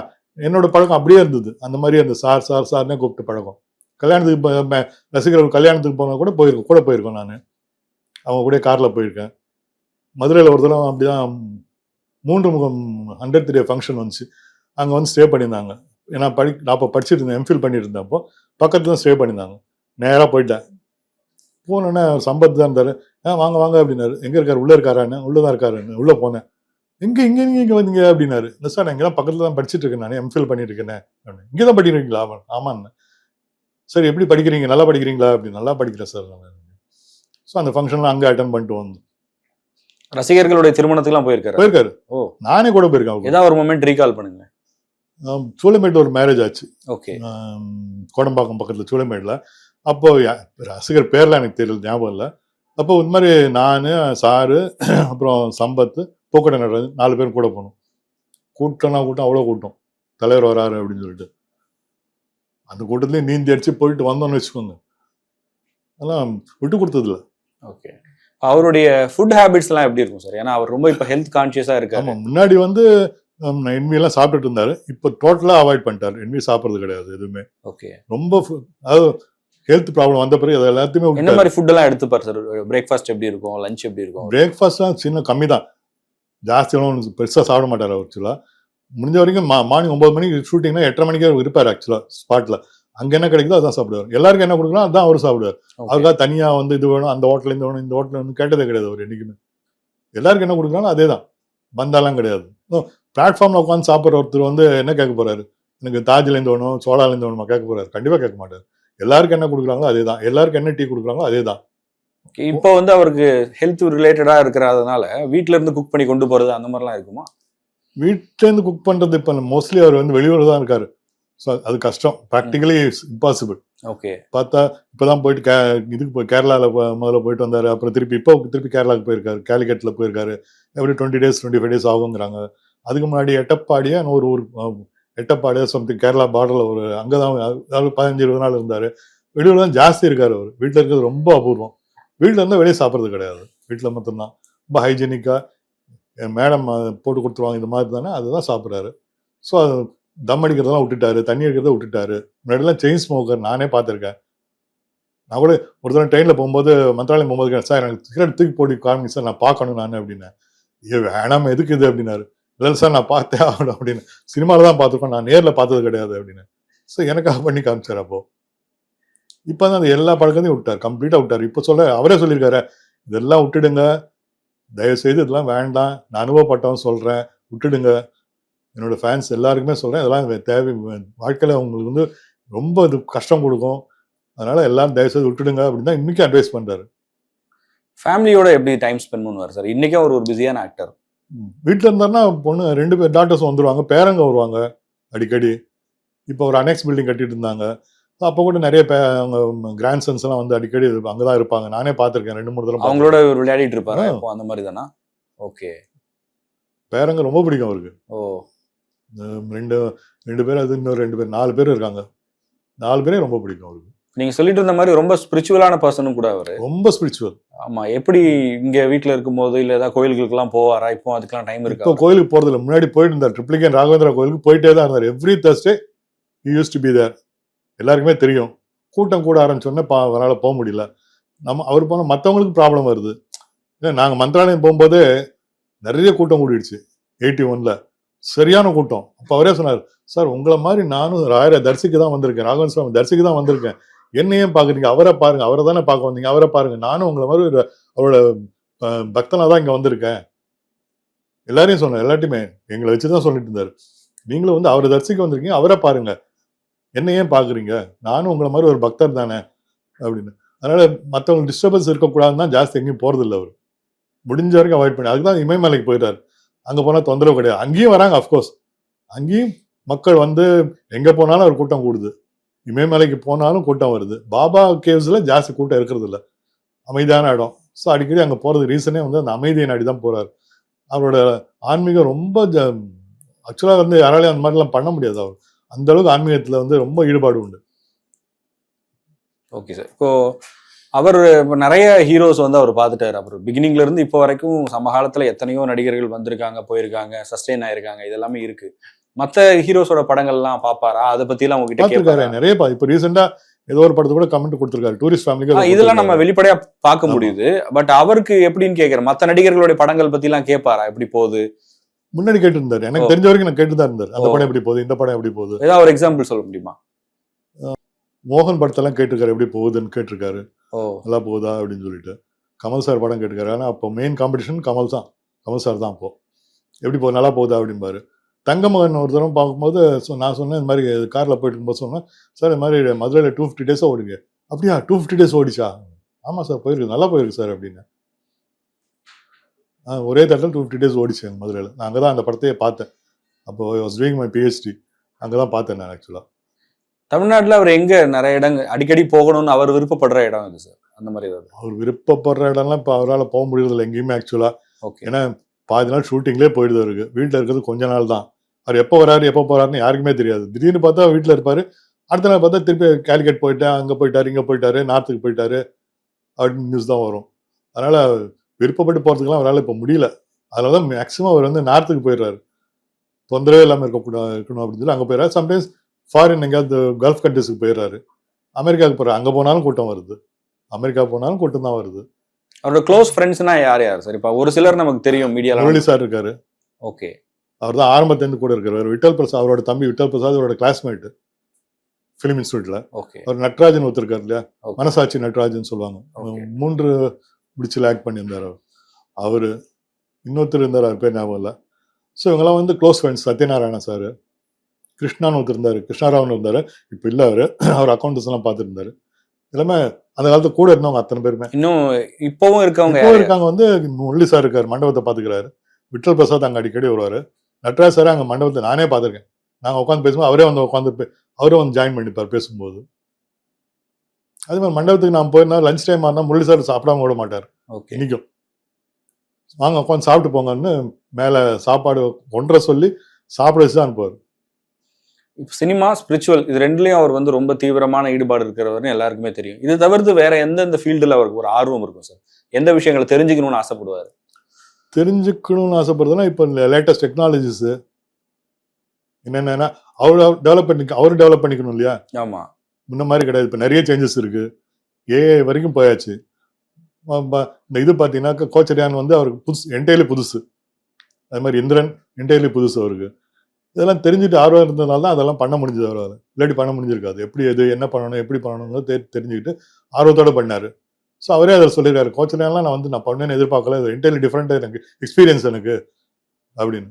என்னோட பழக்கம் அப்படியே இருந்தது. அந்த மாதிரி அந்த சார் சார் சார்னே கூப்பிட்டு பழக்கம். கல்யாணத்துக்கு ரசிகர்கள் கல்யாணத்துக்கு போனால் கூட போயிருக்கோம். கூட போயிருக்கோம் நான். அவங்க கூட காரில் போயிருக்கேன். மதுரையில் ஒரு தடவை அப்படிதான் மூன்று முகம் ஹண்ட்ரட் த்ரீ ஃபங்க்ஷன் வந்துச்சு. அங்கே வந்து ஸ்டே பண்ணியிருந்தாங்க. ஏன்னா படி நான் அப்போ படிச்சுட்டு இருந்தேன் எம்ஃபில் பண்ணிட்டு இருந்தேன் அப்போ. பக்கத்தில் தான் ஸ்டே பண்ணியிருந்தாங்க. நேராக போயிட்டேன். போனோன்னே சம்பத் தான் இருந்தார். ஆ வாங்க வாங்க அப்படின்னாரு. எங்கே இருக்கார்? உள்ளே இருக்காரான்னு? உள்ளதான் இருக்காருன்னு. உள்ளே போனேன். இங்கே இங்கே நீங்கள் இங்கே வந்தீங்க? அப்படின்னாரு. இல்லை சார் நான் இங்கதான் பக்கத்தில் தான் படிச்சுட்டு இருக்கேன் நான் எம்ஃபில் பண்ணிட்டு இருக்கேன் அப்படின்னு இங்கே தான் படிக்கிறீங்களா? ஆமாம். ஆமாண்ணே சார் எப்படி படிக்கிறீங்க? நல்லா படிக்கிறீங்களா? அப்படி நல்லா படிக்கிறேன் சார். ஸோ அந்த ஃபங்க்ஷன்லாம் அங்கே அட்டன் பண்ணிட்டு வந்தோம். ரசிகர்களுடைய திருமணத்துக்குலாம் போயிருக்காரு? போயிருக்காரு. ஓ. நானே கூட போயிருக்கேன். ஏதாவது ஒரு மொமெண்ட் ரீகால் பண்ணுங்க சூளைமேட்டில் ஒரு மேரேஜ் ஆச்சு. ஓகே. கோடம்பாக்கம் பக்கத்தில் சூளைமேடில். அப்போ ரசிகர் பேர்லாம் எனக்கு தெரியல ஞாபகம் இல்லை. அப்போ இந்த மாதிரி நான் சாரு <clears throat> அப்புறம் சம்பத் பூக்கடை நடராஜன் நாலு பேரும் கூட போனோம். கூட்டம்னா கூட்டம் அவ்வளோ கூட்டம். தலைவர் வராரு அப்படின்னு சொல்லிட்டு. அந்த கூட்டத்துலேயும் நீந்தி அடிச்சு போயிட்டு வந்தோம்னு வச்சுக்கோங்க. அதெல்லாம் விட்டு கொடுத்ததில்ல. ஓகே அவருடைய ஃபுட் ஹேபிட்ஸ் எல்லாம் எப்படி இருக்கும் சார் ஏன்னா அவர் ரொம்ப இப்ப ஹெல்த் கான்சியஸா இருக்காரு. முன்னாடி வந்து என்வி எல்லாம் சாப்பிட்டுட்டு இருந்தாரு. இப்போ டோட்டலாக அவாய்ட் பண்ணிட்டாரு. என்வி சாப்பிட்றது கிடையாது எதுவுமே. ஓகே ரொம்ப அதாவது ஹெல்த் ப்ராப்ளம் வந்த பிறகு அது எல்லாத்தையுமே என்ன. மாதிரி ஃபுட் எல்லாம் எடுத்துப்பார் சார் பிரேக்ஃபாஸ்ட் எப்படி இருக்கும் லஞ்ச் எப்படி இருக்கும்? பிரேக்ஃபாஸ்ட்லாம் சின்ன கம்மி தான். ஜாஸ்தியெல்லாம் பெருசாக சாப்பிட மாட்டார் ஆக்சுவலாக முடிஞ்ச வரைக்கும் மா மார்னிங் ஒம்பது மணிக்கு ஷூட்டிங்னா எட்டரை மணிக்கே இருப்பார் ஆக்சுவலாக ஸ்பாட்டில் அங்கே என்ன கிடைக்குதோ அதான் சாப்பிடுவார். எல்லாருக்கும் என்ன கொடுக்கலாம் அதான் அவர் சாப்பிடுவார். அவருக்காக தனியாக வந்து இது வேணும் அந்த ஹோட்டல் இந்த வேணும் இந்த ஹோட்டல் வந்து கேட்டதே கிடையாது அவர் என்றைக்குமே எல்லாருக்கும் என்ன கொடுக்குறாலும் அதே தான் பந்தாலாம் கிடையாது. பிளாட்ஃபார்மில் உட்காந்து சாப்பிட்ற ஒருத்தர் வந்து என்ன கேட்க போறாரு? எனக்கு தாஜ்லேருந்து வேணும் சோழாலேருந்து வேணுமா கேட்க போறாரு. கண்டிப்பாக கேட்க மாட்டார். எல்லாருக்கும் என்ன கொடுக்குறாங்களோ அதே தான் எல்லாருக்கும் என்ன டீ கொடுக்குறாங்களோ அதே தான் இப்போ வந்து அவருக்கு ஹெல்த் ரிலேட்டடா இருக்கிறதுனால வீட்ல இருந்து குக் பண்ணி கொண்டு போறது அந்த மாதிரிலாம் இருக்குமா? வீட்டிலேருந்து குக் பண்ணுறது இப்போ மோஸ்ட்லி அவர் வந்து வெளியூர் தான் இருக்காரு. ஸோ அது கஷ்டம். ப்ராக்டிகலி இம்பாசிபிள் ஓகே பார்த்தா இப்போதான் போயிட்டு கே இதுக்கு போய் கேரளாவில் முதல்ல போயிட்டு வந்தாரு. அப்புறம் திருப்பி இப்போ திருப்பி கேரளாவுக்கு போயிருக்காரு. கேலிக்கட்டில் போயிருக்காரு. எப்படி twenty days twenty five days ஆகுங்கிறாங்க. அதுக்கு முன்னாடி எட்டப்பாடியா ஒரு ஊர் அஹ், எட்டப்பாடியா சம்திங் கேரளா பார்டரில் ஒரு அங்கே தான் அதாவது பதினஞ்சு இருபது நாள் இருந்தார். வெளியூர் தான் ஜாஸ்தி இருக்காரு அவர். வீட்டில் இருக்கிறது ரொம்ப அபூர்வம். வீட்டில் இருந்தால் வெளியே சாப்பிட்றது கிடையாது. வீட்டில் மட்டும்தான். ரொம்ப ஹைஜீனிக்காக மேடம் போட்டு கொடுத்துருவாங்க இந்த மாதிரி தானே அதுதான் சாப்பிட்றாரு. ஸோ தம் அடிக்கிறதெல்லாம் விட்டுட்டாரு தண்ணி அடிக்கிறத விட்டுட்டாரு. முன்னாடிலாம் செயின் ஸ்மோக்கர் நானே பார்த்துருக்கேன். நான் கூட ஒரு தடவை ட்ரெயினில் போகும்போது மந்திராலயம் போகும்போது சார் எனக்கு சிகரெட் தூக்கி போட்டு காமிங்க சார் நான் பார்க்கணும் நான் அப்படின்னேன். ஏ வேணாம் எதுக்கு இது? அப்படின்னாரு. இல்லை சார் நான் பார்த்தேன் ஆகணும் அப்படின்னு சினிமாவில் தான் பார்த்துருக்கோம் நான் நேரில் பார்த்தது கிடையாது அப்படின்னு ஸோ எனக்காக பண்ணி காமிச்சார் அப்போது இப்போ தான் அந்த எல்லா பழக்கத்தையும் விட்டார் கம்ப்ளீட்டாக விட்டார். இப்போ சொல்ல அவரே சொல்லியிருக்காரு இதெல்லாம் விட்டுடுங்க. தயவுசெய்து இதெல்லாம் வேண்டாம். நான் அனுபவப்பட்டவன் சொல்கிறேன் விட்டுடுங்க. என்னோட ஃபேன்ஸ் எல்லாருக்குமே சொல்கிறேன் இதெல்லாம் தேவை. வாழ்க்கையில் உங்களுக்கு வந்து ரொம்ப இது கஷ்டம் கொடுக்கும். அதனால எல்லாரும் தயவு செய்து விட்டுடுங்க அப்படின்னு தான் இன்னைக்கு அட்வைஸ் பண்றாரு. ஃபேமிலியோட எப்படி டைம் ஸ்பெண்ட் பண்ணுவார் சார் இன்னைக்கே அவர் ஒரு பிஸியான ஆக்டர் வீட்டில் இருந்தாருன்னா பொண்ணு ரெண்டு பேர் டாக்டர்ஸ் வந்துருவாங்க பேரங்க வருவாங்க அடிக்கடி. இப்போ ஒரு அனெக்ஸ் பில்டிங் கட்டிட்டு இருந்தாங்க. அப்போ கூட நிறைய பே அவங்க கிராண்ட் எல்லாம் வந்து அடிக்கடி அங்கே தான் இருப்பாங்க. நானே பார்த்துருக்கேன் ரெண்டு மூணு தடவை அவங்களோட விளையாடிட்டு. இப்போ அந்த மாதிரி தானா? ஓகே பேரங்க ரொம்ப பிடிக்கும் அவருக்கு. ஓ. ரெண்டு ரெண்டு பேர் அது இன்னொரு ரெண்டு பேர் நாலு பேர் இருக்காங்க. நாலு பேரே ரொம்ப பிடிக்கும் அவருக்கு. நீங்க சொல்லிட்டு இருந்த மாதிரி ரொம்ப ஸ்பிரிச்சுவலான பர்சனும் கூட அவரு. ரொம்ப ஸ்பிரிச்சுவல் ஆமா எப்படி இங்க வீட்ல இருக்கும்போது இல்ல ஏதாவது கோயில்களுக்கு எல்லாம் போவாரா? இப்போ அதுக்கெல்லாம் டைம் இப்போ இருக்கா கோயிலுக்கு போறது இல்லை முன்னாடி போயிட்டு இருந்தார். ட்ரிப்ளிகேன் ராகவேந்திரா கோயிலுக்கு போயிட்டே தான் இருந்தார். Every Thursday use to be there எல்லாருக்குமே தெரியும். கூட்டம் கூட ஆரம்பிச்சோடனே பா அவரால் போக முடியல. நம்ம அவர் போனால் மற்றவங்களுக்கு ப்ராப்ளம் வருது. ஏன்னா நாங்கள் மந்திராலயம் போகும்போது நிறைய கூட்டம் கூடிடுச்சு. எயிட்டி ஒன்ல சரியான கூட்டம். அப்போ அவரே சொன்னார் சார் உங்களை மாதிரி நானும் ராயர தரிசிக்கு தான் வந்திருக்கேன். ராகவன் சுவாமி தரிசிக்கு தான் வந்திருக்கேன். என்னையும் பார்க்குறீங்க அவரை பாருங்க அவரை தானே பார்க்க வந்தீங்க அவரை பாருங்க. நானும் உங்களை மாதிரி ஒரு அவரோட அஹ், பக்தனா தான் இங்கே வந்திருக்கேன். எல்லாரையும் சொன்னேன் எல்லாத்தையுமே எங்களை வச்சு தான் சொல்லிட்டு இருந்தாரு. நீங்களும் வந்து அவரை தரிசிக்க வந்திருக்கீங்க அவரை பாருங்க. என்ன ஏன் பாக்குறீங்க. நானும் உங்களை மாதிரி ஒரு பக்தர் தானே. அப்படின்னு. அதனால மற்றவங்க டிஸ்டர்பன்ஸ் இருக்கக்கூடாதுன்னு தான் ஜாஸ்தி எங்கேயும் போறது இல்லை அவர். முடிஞ்ச வரைக்கும் அவாய்ட் பண்ணி அதுக்கு தான் இமயமலைக்கு போயிட்டாரு. அங்க போனா தொந்தரவு கிடையாது. அங்கேயும் வராங்க அஃப்கோர்ஸ் அங்கேயும் மக்கள் வந்து எங்க போனாலும் ஒரு கூட்டம் கூடுது. இமயமலைக்கு போனாலும் கூட்டம் வருது. பாபா கேவ்ஸில் ஜாஸ்தி கூட்டம் இருக்கிறது இல்ல. அமைதியான இடம். ஸோ அடிக்கடி அங்க போறது ரீசனே வந்து அந்த அமைதியை நாடி தான் போறாரு. அவரோட ஆன்மீகம் ரொம்ப ஆக்சுவலா வந்து யாராலையும் அந்த மாதிரிலாம் பண்ண முடியாது அவர். அந்த அளவுக்கு ஆன்மீகத்தில் வந்து ரொம்ப ஈடுபாடு உண்டு. ஓகே சார் இப்போது அவர் நிறைய ஹீரோஸ் வந்து அவர் பார்த்துட்டாரு. அவர் பிகினிங்ல இருந்து இப்போ வரைக்கும் சமகாலத்துல எத்தனையோ நடிகர்கள் வந்திருக்காங்க போயிருக்காங்க சஸ்டெயின் ஆயிருக்காங்க. இதெல்லாமே இருக்கு. மத்த ஹீரோஸோட படங்கள்லாம் பாப்பாரா அதை பத்தி எல்லாம் உங்ககிட்ட கேட்பாரா நிறைய பா இப்போ ரீசெண்டா ஏதோ ஒரு படத்து கூட கமெண்ட் கொடுத்துருக்காரு. டூரிஸ்ட் ஃபேமிலிக்கு இதெல்லாம் நம்ம வெளிப்படையா பார்க்க. முடியுது. பட் அவருக்கு எப்படின்னு கேக்குறேன். மத்த நடிகர்களுடைய படங்கள் பத்தி எல்லாம் கேட்பாரா எப்படி போகுது? முன்னாடி கேட்டிருந்தாரு. எனக்கு. தெரிஞ்ச வரைக்கும் நான் கேட்டு தான் இருந்தார் அந்த. படம் எப்படி போகுது? இந்த படம் எப்படி போகுது? ஏதாவது ஒரு எக்ஸாம்பிள் சொல்ல முடியுமா? மோகன் படத்தெல்லாம் கேட்டிருக்காரு. எப்படி போகுதுன்னு கேட்டிருக்காரு. நல்லா போகுதா அப்படின்னு சொல்லிட்டு. கமல் சார் படம் கேட்டுக்காரு ஆனால் அப்போ மெயின் காம்படிஷன் கமல் தான். கமல் சார் தான் அப்போ எப்படி போ நல்லா போகுதா அப்படிம்பாரு. தங்கமகன் ஒரு தடவை பார்க்கும்போது நான் சொன்னேன் இந்த மாதிரி காரில் போயிட்டு இருக்கும்போது சொன்னேன் சார் இந்த மாதிரி மதுரையில் டூ ஃபிஃப்டி டேஸாக ஓடுங்க. அப்படியா? டூ ஃபிஃப்டி டேஸ் ஓடிச்சா? ஆமாம் சார் போயிருக்கு. நல்லா போயிருக்கு சார் அப்படின்னு. ஆ, ஒரே தட்டில் டூ ஃபிஃப்டி டேஸ் ஓடிச்சு மதுரையில். நான் அங்கே தான் அந்த படத்தையே பார்த்தேன். அப்போ வாஸ் டூயிங் மை பிஹெச்டி அங்கே தான் பார்த்தேன் நான் ஆக்சுவலாக தமிழ்நாட்டுல அவர் எங்க நிறைய இடங்கள் அடிக்கடி போகணும்னு அவர் விருப்பப்படுற இடம் இது சார்? அந்த மாதிரி ஏதாவது? அவர் விருப்பப்படுற இடம்லாம் இப்போ அவரால் போக முடியறதில்ல எங்கேயுமே ஆக்சுவலாக ஓகே ஏன்னா பாதி நாள் ஷூட்டிங்லேயே போயிடுது அவருக்கு. வீட்டில் இருக்கிறது கொஞ்ச நாள் தான். அவர் எப்போ வராரு எப்போ போறாருன்னு யாருக்குமே தெரியாது. திடீர்னு பார்த்தா வீட்டில் இருப்பாரு. அடுத்த நாள் பார்த்தா திருப்பி கேலிக்கட் போயிட்டேன் அங்கே போயிட்டாரு இங்கே போயிட்டாரு நார்த்துக்கு போயிட்டாரு அப்படின்னு நியூஸ் தான் வரும். அதனால விருப்பப்பட்டு போகிறதுக்கெல்லாம் அவரால் இப்போ முடியல. அதனால தான் மேக்ஸிமம் அவர் வந்து நார்த்துக்கு போயிடுறாரு. தொந்தரவே இல்லாமல் இருக்கக்கூடாது இருக்கணும் அப்படின்னு சொல்லி அங்கே போயிடுறாரு. சம்டைம்ஸ் ஃபாரின் எங்கேயாவது கல்ஃப் கண்ட்ரிஸுக்கு போயிடுறாரு. அமெரிக்காவுக்கு போகிறார் அங்கே போனாலும் கூட்டம் வருது. அமெரிக்கா போனாலும் கூட்டம் தான் வருது. அவரோட க்ளோஸ் ஃப்ரெண்ட்ஸ்னா யார் யார்? சார் இப்போ ஒரு சிலர் நமக்கு தெரியும் மீடியால முரளி சார் இருக்காரு. ஓகே அவர் தான் ஆரம்பத்துலேருந்து கூட இருக்கிறவர் விட்டல் பிரசாத் அவரோட தம்பி விட்டல் பிரசாத் அவரோட கிளாஸ்மேட் ஃபிலிம் இன்ஸ்டியூட்ல ஓகே அவர் நட்ராஜன் ஒருத்தருக்கார் இல்லையா. மனசாட்சி நட்ராஜன் சொல்லுவாங்க. மூன்று முடிச்சில் ஆக்ட் பண்ணியிருந்தார் அவர். அவர் இன்னொருத்தர் இருந்தார் அவர் பேர் ஞாபகம் இல்லை. ஸோ இவங்கெல்லாம் வந்து க்ளோஸ் ஃப்ரெண்ட்ஸ் சத்யநாராயண சார். கிருஷ்ணான்னு ஒருத்தர் இருந்தார் கிருஷ்ணாராவன் இருந்தார். இப்போ இல்லை <clears throat> அவர். அவர் அக்கௌண்டன்ஸ் எல்லாம் பார்த்துருந்தாரு. எல்லாமே அந்த காலத்துல கூட இருந்தவங்க அத்தனை பேருமே. இன்னும் இப்பவும் இருக்கவங்க இப்போ? இருக்காங்க வந்து முரளி சார் இருக்காரு மண்டபத்தை பாத்துக்கிறாரு விட்டல் பிரசாத் அங்க அடிக்கடி வருவாரு. நட்ராஜ் சார் அங்க மண்டபத்தை நானே பார்த்திருக்கேன். நாங்க உட்காந்து பேசும்போது அவரே வந்து உட்காந்து அவரே வந்து ஜாயின் பண்ணிப்பார் பேசும்போது. அதே மாதிரி மண்டபத்துக்கு நான் போயிருந்தா லஞ்ச் டைம் ஆனால் முரளி சார் சாப்பிடாம விட மாட்டார். ஓகே. இன்னைக்கும். வாங்க உட்காந்து சாப்பிட்டு போங்கன்னு மேல சாப்பாடு ஒன்றரை சொல்லி சாப்பிட வச்சு தான் அனுப்புவார். இப்போ சினிமா ஸ்பிரிச்சுவல் இது ரெண்டுலயும் அவர் வந்து ரொம்ப தீவிரமான ஈடுபாடு இருக்கிறவர்னு எல்லாருக்குமே தெரியும். இது தவிர்த்து வேற எந்தெந்த ஃபீல்டுல அவருக்கு ஒரு ஆர்வம் இருக்கும் சார்? எந்த விஷயங்களை தெரிஞ்சுக்கணும்னு ஆசைப்படுவார்? தெரிஞ்சுக்கணும்னு ஆசைப்படுறதுன்னா இப்போ லேட்டஸ்ட் டெக்னாலஜிஸ் என்னென்னா அவர் டெவலப் பண்ணி அவர் டெவலப் பண்ணிக்கணும் இல்லையா? ஆமா. முன்ன மாதிரி கிடையாது. இப்போ நிறைய சேஞ்சஸ் இருக்கு. ஏஐ வரைக்கும் போயாச்சு. இந்த இது பார்த்தீங்கன்னாக்கா கோச்சரியான் வந்து அவருக்கு புதுசு என்டையர்லி புதுசு. அது மாதிரி இந்திரன் என்டையர்லி புதுசு அவருக்கு. இதெல்லாம் தெரிஞ்சுட்டு ஆர்வம் இருந்ததுனால தான் அதெல்லாம் பண்ண முடிஞ்சது அவரால். இல்லாட்டி பண்ண முடிஞ்சிருக்காது. எப்படி எது என்ன பண்ணணும் எப்படி பண்ணணும்னு தெ தெரிஞ்சுக்கிட்டு ஆர்வத்தோட பண்ணார். ஸோ அவரே அதில் சொல்லியிருக்காரு கோச்சிலாம் நான் வந்து நான் பண்ணேன்னு எதிர்பார்க்கல. இது டிஃப்ரெண்ட்டாக எனக்கு எக்ஸ்பீரியன்ஸ் எனக்கு. அப்படின்னு.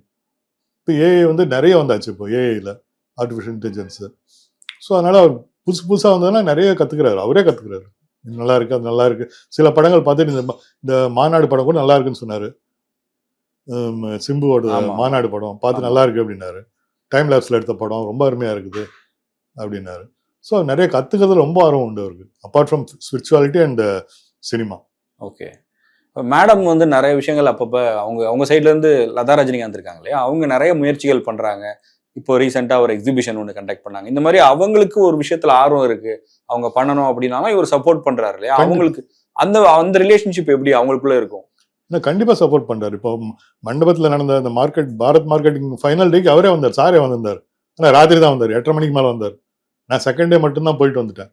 இப்போ ஏஐ வந்து நிறைய வந்தாச்சு இப்போ ஏஐயில் ஆர்டிஃபிஷியல் இன்டெலிஜென்ஸு ஸோ அதனால் அவர் புதுசு புதுசாக வந்ததுன்னா நிறைய கற்றுக்கிறாரு அவரே கற்றுக்கிறாரு நல்லா இருக்கு அது நல்லா இருக்கு. சில படங்கள் பார்த்துட்டு இந்த இந்த மாநாடு படம் கூட நல்லா இருக்குன்னு சொன்னார். சிம்புவோட. மாநாடு படம் பார்த்து. நல்லா இருக்கு அப்படின்னாரு. டைம் லேப்ஸ்ல எடுத்த படம் ரொம்ப அருமையா இருக்குது அப்படின்னாரு. ஸோ நிறைய கத்துக்கிறது ரொம்ப ஆர்வம் உண்டு அவருக்கு. Apart from spirituality and cinema okay madam வந்து நிறைய விஷயங்கள் அப்பப்ப அவங்க அவங்க சைட்ல இருந்து லதா ரஜினிகாந்த் இருக்காங்க இல்லையா? அவங்க நிறைய முயற்சிகள் பண்றாங்க. இப்போ ரீசெண்டா ஒரு எக்ஸிபிஷன் ஒன்று கண்டக்ட் பண்ணாங்க. இந்த மாதிரி அவங்களுக்கு ஒரு விஷயத்துல ஆர்வம் இருக்கு. அவங்க பண்ணணும் அப்படின்னாலும் இவர் சப்போர்ட் பண்றாரு இல்லையா. அவங்களுக்கு அந்த அந்த ரிலேஷன்ஷிப் எப்படி அவங்களுக்குள்ள இருக்கும்? நான் கண்டிப்பாக சப்போர்ட் பண்றாரு. இப்போ மண்டபத்தில் நடந்த அந்த மார்க்கெட் பாரத் மார்க்கெட்டிங் ஃபைனல் டேக்கு அவரே வந்தார் சாரே வந்திருந்தார். ஆனால் ராத்திரி தான் வந்தார் எட்டரை மணிக்கு மேலே வந்தார். நான் செகண்ட் டே மட்டும்தான் போயிட்டு வந்துட்டேன்.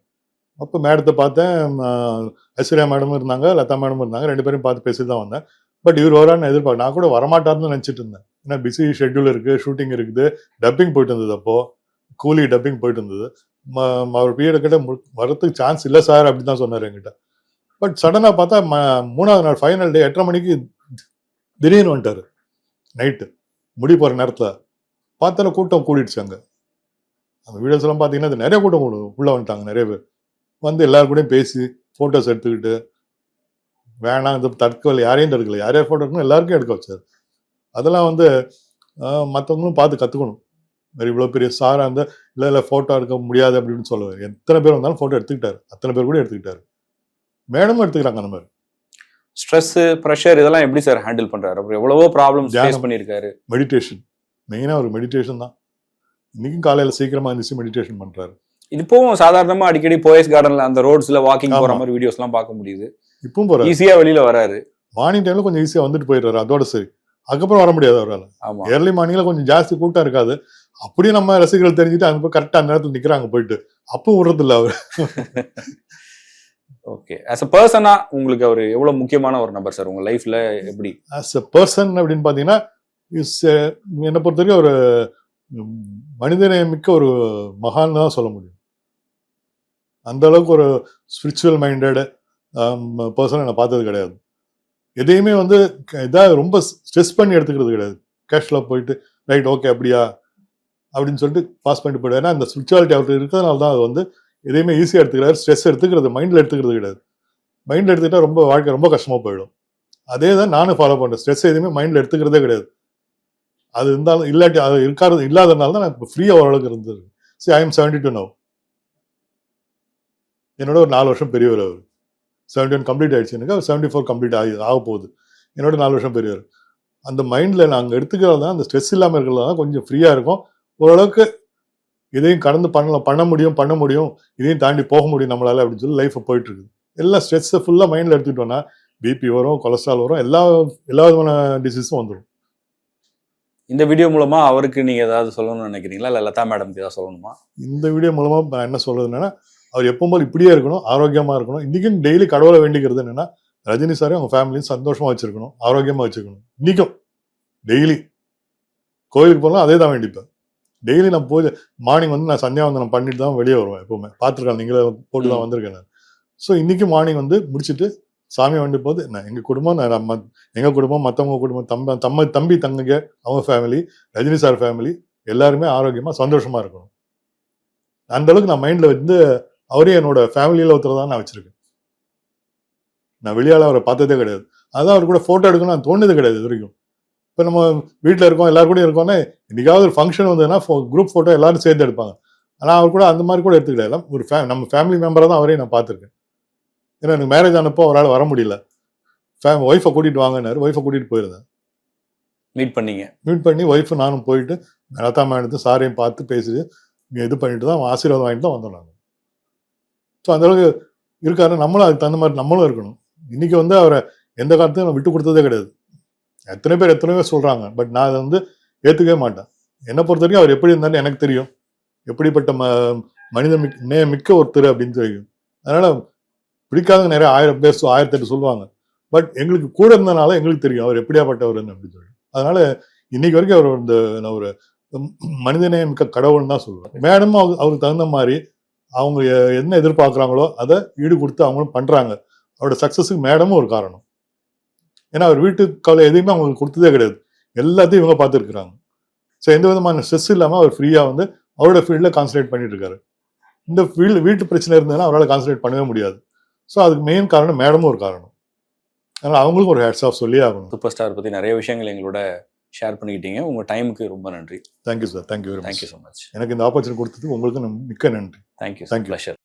அப்போ மேடத்தை பார்த்தேன் ஐஸ்வர்யா மேடமும் இருந்தாங்க லதா மேடமும் இருந்தாங்க ரெண்டு பேரும் பார்த்து பேசி தான் வந்தேன். பட் இவர் வரான்னு எதிர்பார்க்க நான் கூட வரமாட்டார்னு நினச்சிட்டு இருந்தேன். ஏன்னா பிஸி ஷெட்யூல் இருக்குது ஷூட்டிங் இருக்குது டப்பிங் போயிட்டு இருந்தது அப்போது கூலி டப்பிங் போயிட்டு இருந்தது. அவர் பீரியட் கிட்ட வரத்துக்கு சான்ஸ் இல்லை சார் அப்படி தான் சொன்னார் என்கிட்ட. பட் சடனாக பார்த்தா ம- மூணாவது நாள் ஃபைனல் டே எட்டரை மணிக்கு திடீர்னு வந்துட்டார். நைட்டு முடி போகிற நேரத்தில். பார்த்தால கூட்டம் கூடிடுச்சு அங்கே. அந்த வீடியோஸ் எல்லாம் பார்த்தீங்கன்னா அது நிறைய கூட்டம் உள்ளே வந்துட்டாங்க நிறைய பேர். வந்து எல்லாரும் கூடயும் பேசி ஃபோட்டோஸ் எடுத்துக்கிட்டு வேணாம் இந்த தற்கொலை யாரையும் தடுக்கல யார் யார் ஃபோட்டோ எடுக்கணும் எல்லாருக்கும் எடுக்க வச்சார். அதெல்லாம் வந்து மற்றவங்களும் பார்த்து கற்றுக்கணும் வேறு இவ்வளோ பெரிய சாராக இருந்தால் இல்லை இல்லை ஃபோட்டோ எடுக்க முடியாது அப்படின்னு சொல்லுவார். எத்தனை பேர் வந்தாலும் ஃபோட்டோ எடுத்துக்கிட்டார். அத்தனை பேர் கூட எடுத்துக்கிட்டார். மேடமும் எடுத்துக்கிறாங்க அந்த மாதிரி ஸ்ட்ரெஸ் ப்ரெஷர் இதெல்லாம் எப்படி சார் ஹேண்டில் பண்றாரு? அப்புறம் எவ்வளவோ ப்ராப்ளம்ஸ் ஃபேஸ். பண்ணியிருக்காரு. மெடிடேஷன் மெயினாக ஒரு மெடிடேஷன் தான். இன்னைக்கும் காலையில் சீக்கிரமாக இருந்துச்சு மெடிடேஷன் பண்ணுறாரு இப்போவும் சாதாரணமா அடிக்கடி போயஸ் கார்டன்ல அந்த ரோட்ஸ்ல வாக்கிங் போற ஆமா. மாதிரி வீடியோஸ் எல்லாம் பார்க்க முடியுது. இப்பவும் போகிறாரு ஈஸியா வெளியில வராரு. மார்னிங் டைமில் கொஞ்சம் ஈஸியாக வந்துட்டு போயிடுறாரு. அதோட சரி. அதுக்கப்புறம் வர முடியாது அவரால். ஆமா. ஏர்லி மார்னிங்கில் கொஞ்சம் ஜாஸ்தி கூட்டம் இருக்காது. அப்படியே நம்ம ரசிகர்கள் தெரிஞ்சுட்டு அங்கே கரெக்டாக அந்த நேரத்தில் நிற்கிறாங்க போயிட்டு. அப்போ விடுறதில்ல அவர். <laughs> ஓகே ஆஸ் அ பர்சனா உங்களுக்கு அவர் எவ்வளவு முக்கியமான ஒரு நபர் சார்? உங்க லைஃப்ல எப்படி? ஆஸ் அ பர்சன் அப்படின்னு பார்த்தீங்கன்னா இஸ் என்னை பொறுத்த வரைக்கும் ஒரு மனிதநேயமிக்க ஒரு மகான் தான் சொல்ல முடியும். அந்த அளவுக்கு ஒரு ஸ்பிரிச்சுவல் மைண்டட் பர்சனை நான் பார்த்தது கிடையாது. எதையுமே வந்து க- இதாக ரொம்ப ஸ்ட்ரெஸ் பண்ணி எடுத்துக்கிறது கிடையாது. கேஷில் போயிட்டு ரைட் ஓகே அப்படியா? அப்படின்னு சொல்லிட்டு பாஸ் பண்ணிட்டு போயிடுவேன். ஏன்னா அந்த ஸ்பிரிச்சுவாலிட்டி அவர்கிட்ட இருக்கிறதுனால தான் அது வந்து எதையுமே ஈஸியாக எடுத்துக்கிறாரு ஸ்ட்ரெஸ் எடுத்துக்கிறது மைண்டில் எடுத்துக்கிறது கிடையாது. மைண்டில் எடுத்துக்கிட்டால் ரொம்ப வாழ்க்கை ரொம்ப கஷ்டமாக போயிடும். அதே தான் நானும் ஃபாலோ பண்ணுறேன் ஸ்ட்ரெஸ் எதுவுமே மைண்டில் எடுத்துக்கிறதே கிடையாது. அது இருந்தாலும் இல்லாட்டி அது இருக்காது இல்லாதனால தான் நான் இப்போ ஃப்ரீயாக ஓரளவுக்கு இருந்தது சரி I am seventy two now என்னோட ஒரு நாலு வருஷம் பெரியவர் அவர். செவன்டி ஒன் கம்ப்ளீட் ஆயிடுச்சு எனக்கு. அவர் செவன்டி ஃபோர் கம்ப்ளீட் ஆகி ஆக போகுது. என்னோட நாலு வருஷம் பெரியவர். அந்த மைண்டில் நாங்கள் எடுத்துக்கிறது தான் அந்த ஸ்ட்ரெஸ் இல்லாமல் இருக்கிறது தான் கொஞ்சம் ஃப்ரீயாக இருக்கும். ஓரளவுக்கு இதையும் கடந்து பண்ணலாம் பண்ண முடியும் பண்ண முடியும். இதையும் தாண்டி போக முடியும் நம்மளால அப்படின்னு சொல்லி லைஃப் போயிட்டு இருக்குது எல்லாம் ஸ்ட்ரெஸ்ஸை ஃபுல்லாக மைண்டில் எடுத்துக்கிட்டோம்னா பிபி வரும் கொலஸ்ட்ரால் வரும் எல்லா எல்லா விதமான டிசீஸும் வந்துடும் இந்த வீடியோ மூலமா அவருக்கு நீங்க ஏதாவது சொல்லணும்னு நினைக்கிறீங்களா? இல்ல லதா மேடம்க்கு ஏதாவது சொல்லணுமா? இந்த வீடியோ மூலமா நான் என்ன சொல்றது என்னன்னா அவர் எப்பவும் போல இப்படியே இருக்கணும் ஆரோக்கியமா இருக்கணும். இன்னைக்கும் டெய்லி கடவுளை வேண்டிக்கிறது என்னன்னா ரஜினி சாரை அவங்க ஃபேமிலியும் சந்தோஷமா வச்சிருக்கணும் ஆரோக்கியமா வச்சிருக்கணும். இன்னைக்கும் டெய்லி கோயிலுக்கு போகலாம் அதே தான் வேண்டிப்பேன். டெய்லி நான் பூஜை மார்னிங் வந்து நான் சந்தியாவந்தனம் பண்ணிட்டு தான் வெளியே வருவேன் எப்பவுமே. பார்த்துருக்கேன் நீங்களே போட்டு தான். வந்திருக்கேன் நான். ஸோ இன்னைக்கு மார்னிங் வந்து முடிச்சுட்டு சாமி வண்டி போது நான் எங்க குடும்பம் நான் நம்ம எங்க குடும்பம் மற்றவங்க குடும்பம் தம்ப தம்ம தம்பி தங்கங்க அவங்க ஃபேமிலி ரஜினி சார் ஃபேமிலி எல்லாருமே ஆரோக்கியமா சந்தோஷமா இருக்கணும். அந்த அளவுக்கு நான் மைண்ட்ல வந்து அவரே என்னோட ஃபேமிலியில ஒருத்தர் தான் நான் வச்சிருக்கேன். நான் வெளியால அவரை பார்த்ததே கிடையாது. அதான் அவர் கூட போட்டோ எடுக்கணும் நான் தோணுது கிடையாது இது வரைக்கும். இப்போ நம்ம வீட்டில் இருக்கோம் எல்லாரும் கூட இருக்கோம்னா இன்னைக்காவது ஒரு ஃபங்க்ஷன் வந்ததுன்னா குரூப் போட்டோ எல்லாரும் சேர்ந்து எடுப்பாங்க. ஆனால் அவர் கூட அந்த மாதிரி கூட எடுத்துக்கிடல எல்லாம் ஒரு ஃபே நம்ம ஃபேமிலி மெம்பராக தான் அவரையும் நான் பார்த்துருக்கேன். ஏன்னா எனக்கு மேரேஜ் ஆனப்போ அவரால் வர முடியல. ஃபேம் ஒய்ஃபை கூட்டிட்டு வாங்கினாரு ஒய்ஃபை கூட்டிட்டு போயிருந்தேன். மீட் பண்ணீங்க. மீட் பண்ணி ஒய்ஃபு நானும் போயிட்டு லதா மேடத்து சாரையும் பார்த்து பேசிட்டு இங்கே இது பண்ணிட்டு தான் ஆசீர்வாதம் வாங்கிட்டு தான் வந்தோம் நாங்கள் ஸோ அந்த அளவுக்கு இருக்காரு. நம்மளும் அதுக்கு தகுந்த மாதிரி நம்மளும் இருக்கணும். இன்னைக்கு வந்து அவரை எந்த காலத்தையும் நான் விட்டு கொடுத்ததே கிடையாது. எத்தனை பேர் எத்தனை பேர் பட் நான் அதை வந்து ஏற்றுக்கவே மாட்டேன். என்னை பொறுத்த வரைக்கும் அவர் எப்படி இருந்தாலும் எனக்கு தெரியும். எப்படிப்பட்ட ம மனித மிக் நே மிக்க ஒருத்தர் அப்படின்னு தெரியும். அதனால் பிடிக்காதவங்க நிறைய ஆயிரம் பேர் ஆயிரத்தி எட்டு சொல்லுவாங்க. பட் எங்களுக்கு கூட இருந்தனால எங்களுக்கு தெரியும் அவர் எப்படியாப்பட்டவர்னு அப்படின்னு சொல்லி அதனால் இன்னைக்கு வரைக்கும் அவர் இந்த நான் ஒரு மனிதநேய மிக்க கடவுள்னு தான் சொல்லுவேன். மேடமும் அவங்க அவருக்கு தகுந்த மாதிரி அவங்க என்ன எதிர்பார்க்குறாங்களோ அதை ஈடு கொடுத்து அவங்களும் பண்ணுறாங்க அவரோட சக்ஸஸுக்கு மேடமும் ஒரு காரணம். ஏன்னா அவர் வீட்டு கவலை எதையுமே அவங்களுக்கு கொடுத்ததே கிடையாது. எல்லாத்தையும் இவங்க பார்த்துருக்குறாங்க. ஸோ எந்த விதமான ஸ்ட்ரெஸ் இல்லாமல் அவர் ஃப்ரீயாக வந்து அவரோட ஃபீல்டில் கான்சன்ட்ரேட் பண்ணிட்டு இருக்காரு இந்த ஃபீல்டு வீட்டு பிரச்சனை இருந்ததுன்னா அவரால் கான்சன்ட்ரேட் பண்ணவே முடியாது. ஸோ அதுக்கு மெயின் காரணம் மேடமும் ஒரு காரணம். அதனால் அவங்களுக்கும் ஒரு ஹேட்ஸ் ஆஃப் சொல்லியே ஆகணும். சூப்பர் ஸ்டார் பத்தி நிறைய விஷயங்கள் எங்களோட ஷேர் பண்ணிக்கிட்டீங்க. உங்க டைமுக்கு ரொம்ப நன்றி. Thank you sir thank you very much thank you so much எனக்கு இந்த ஆப்பர்ச்சுனிட்டி கொடுத்ததுக்கு உங்களுக்கு மிக்க நன்றி. Thank you you. ப்ளஷர்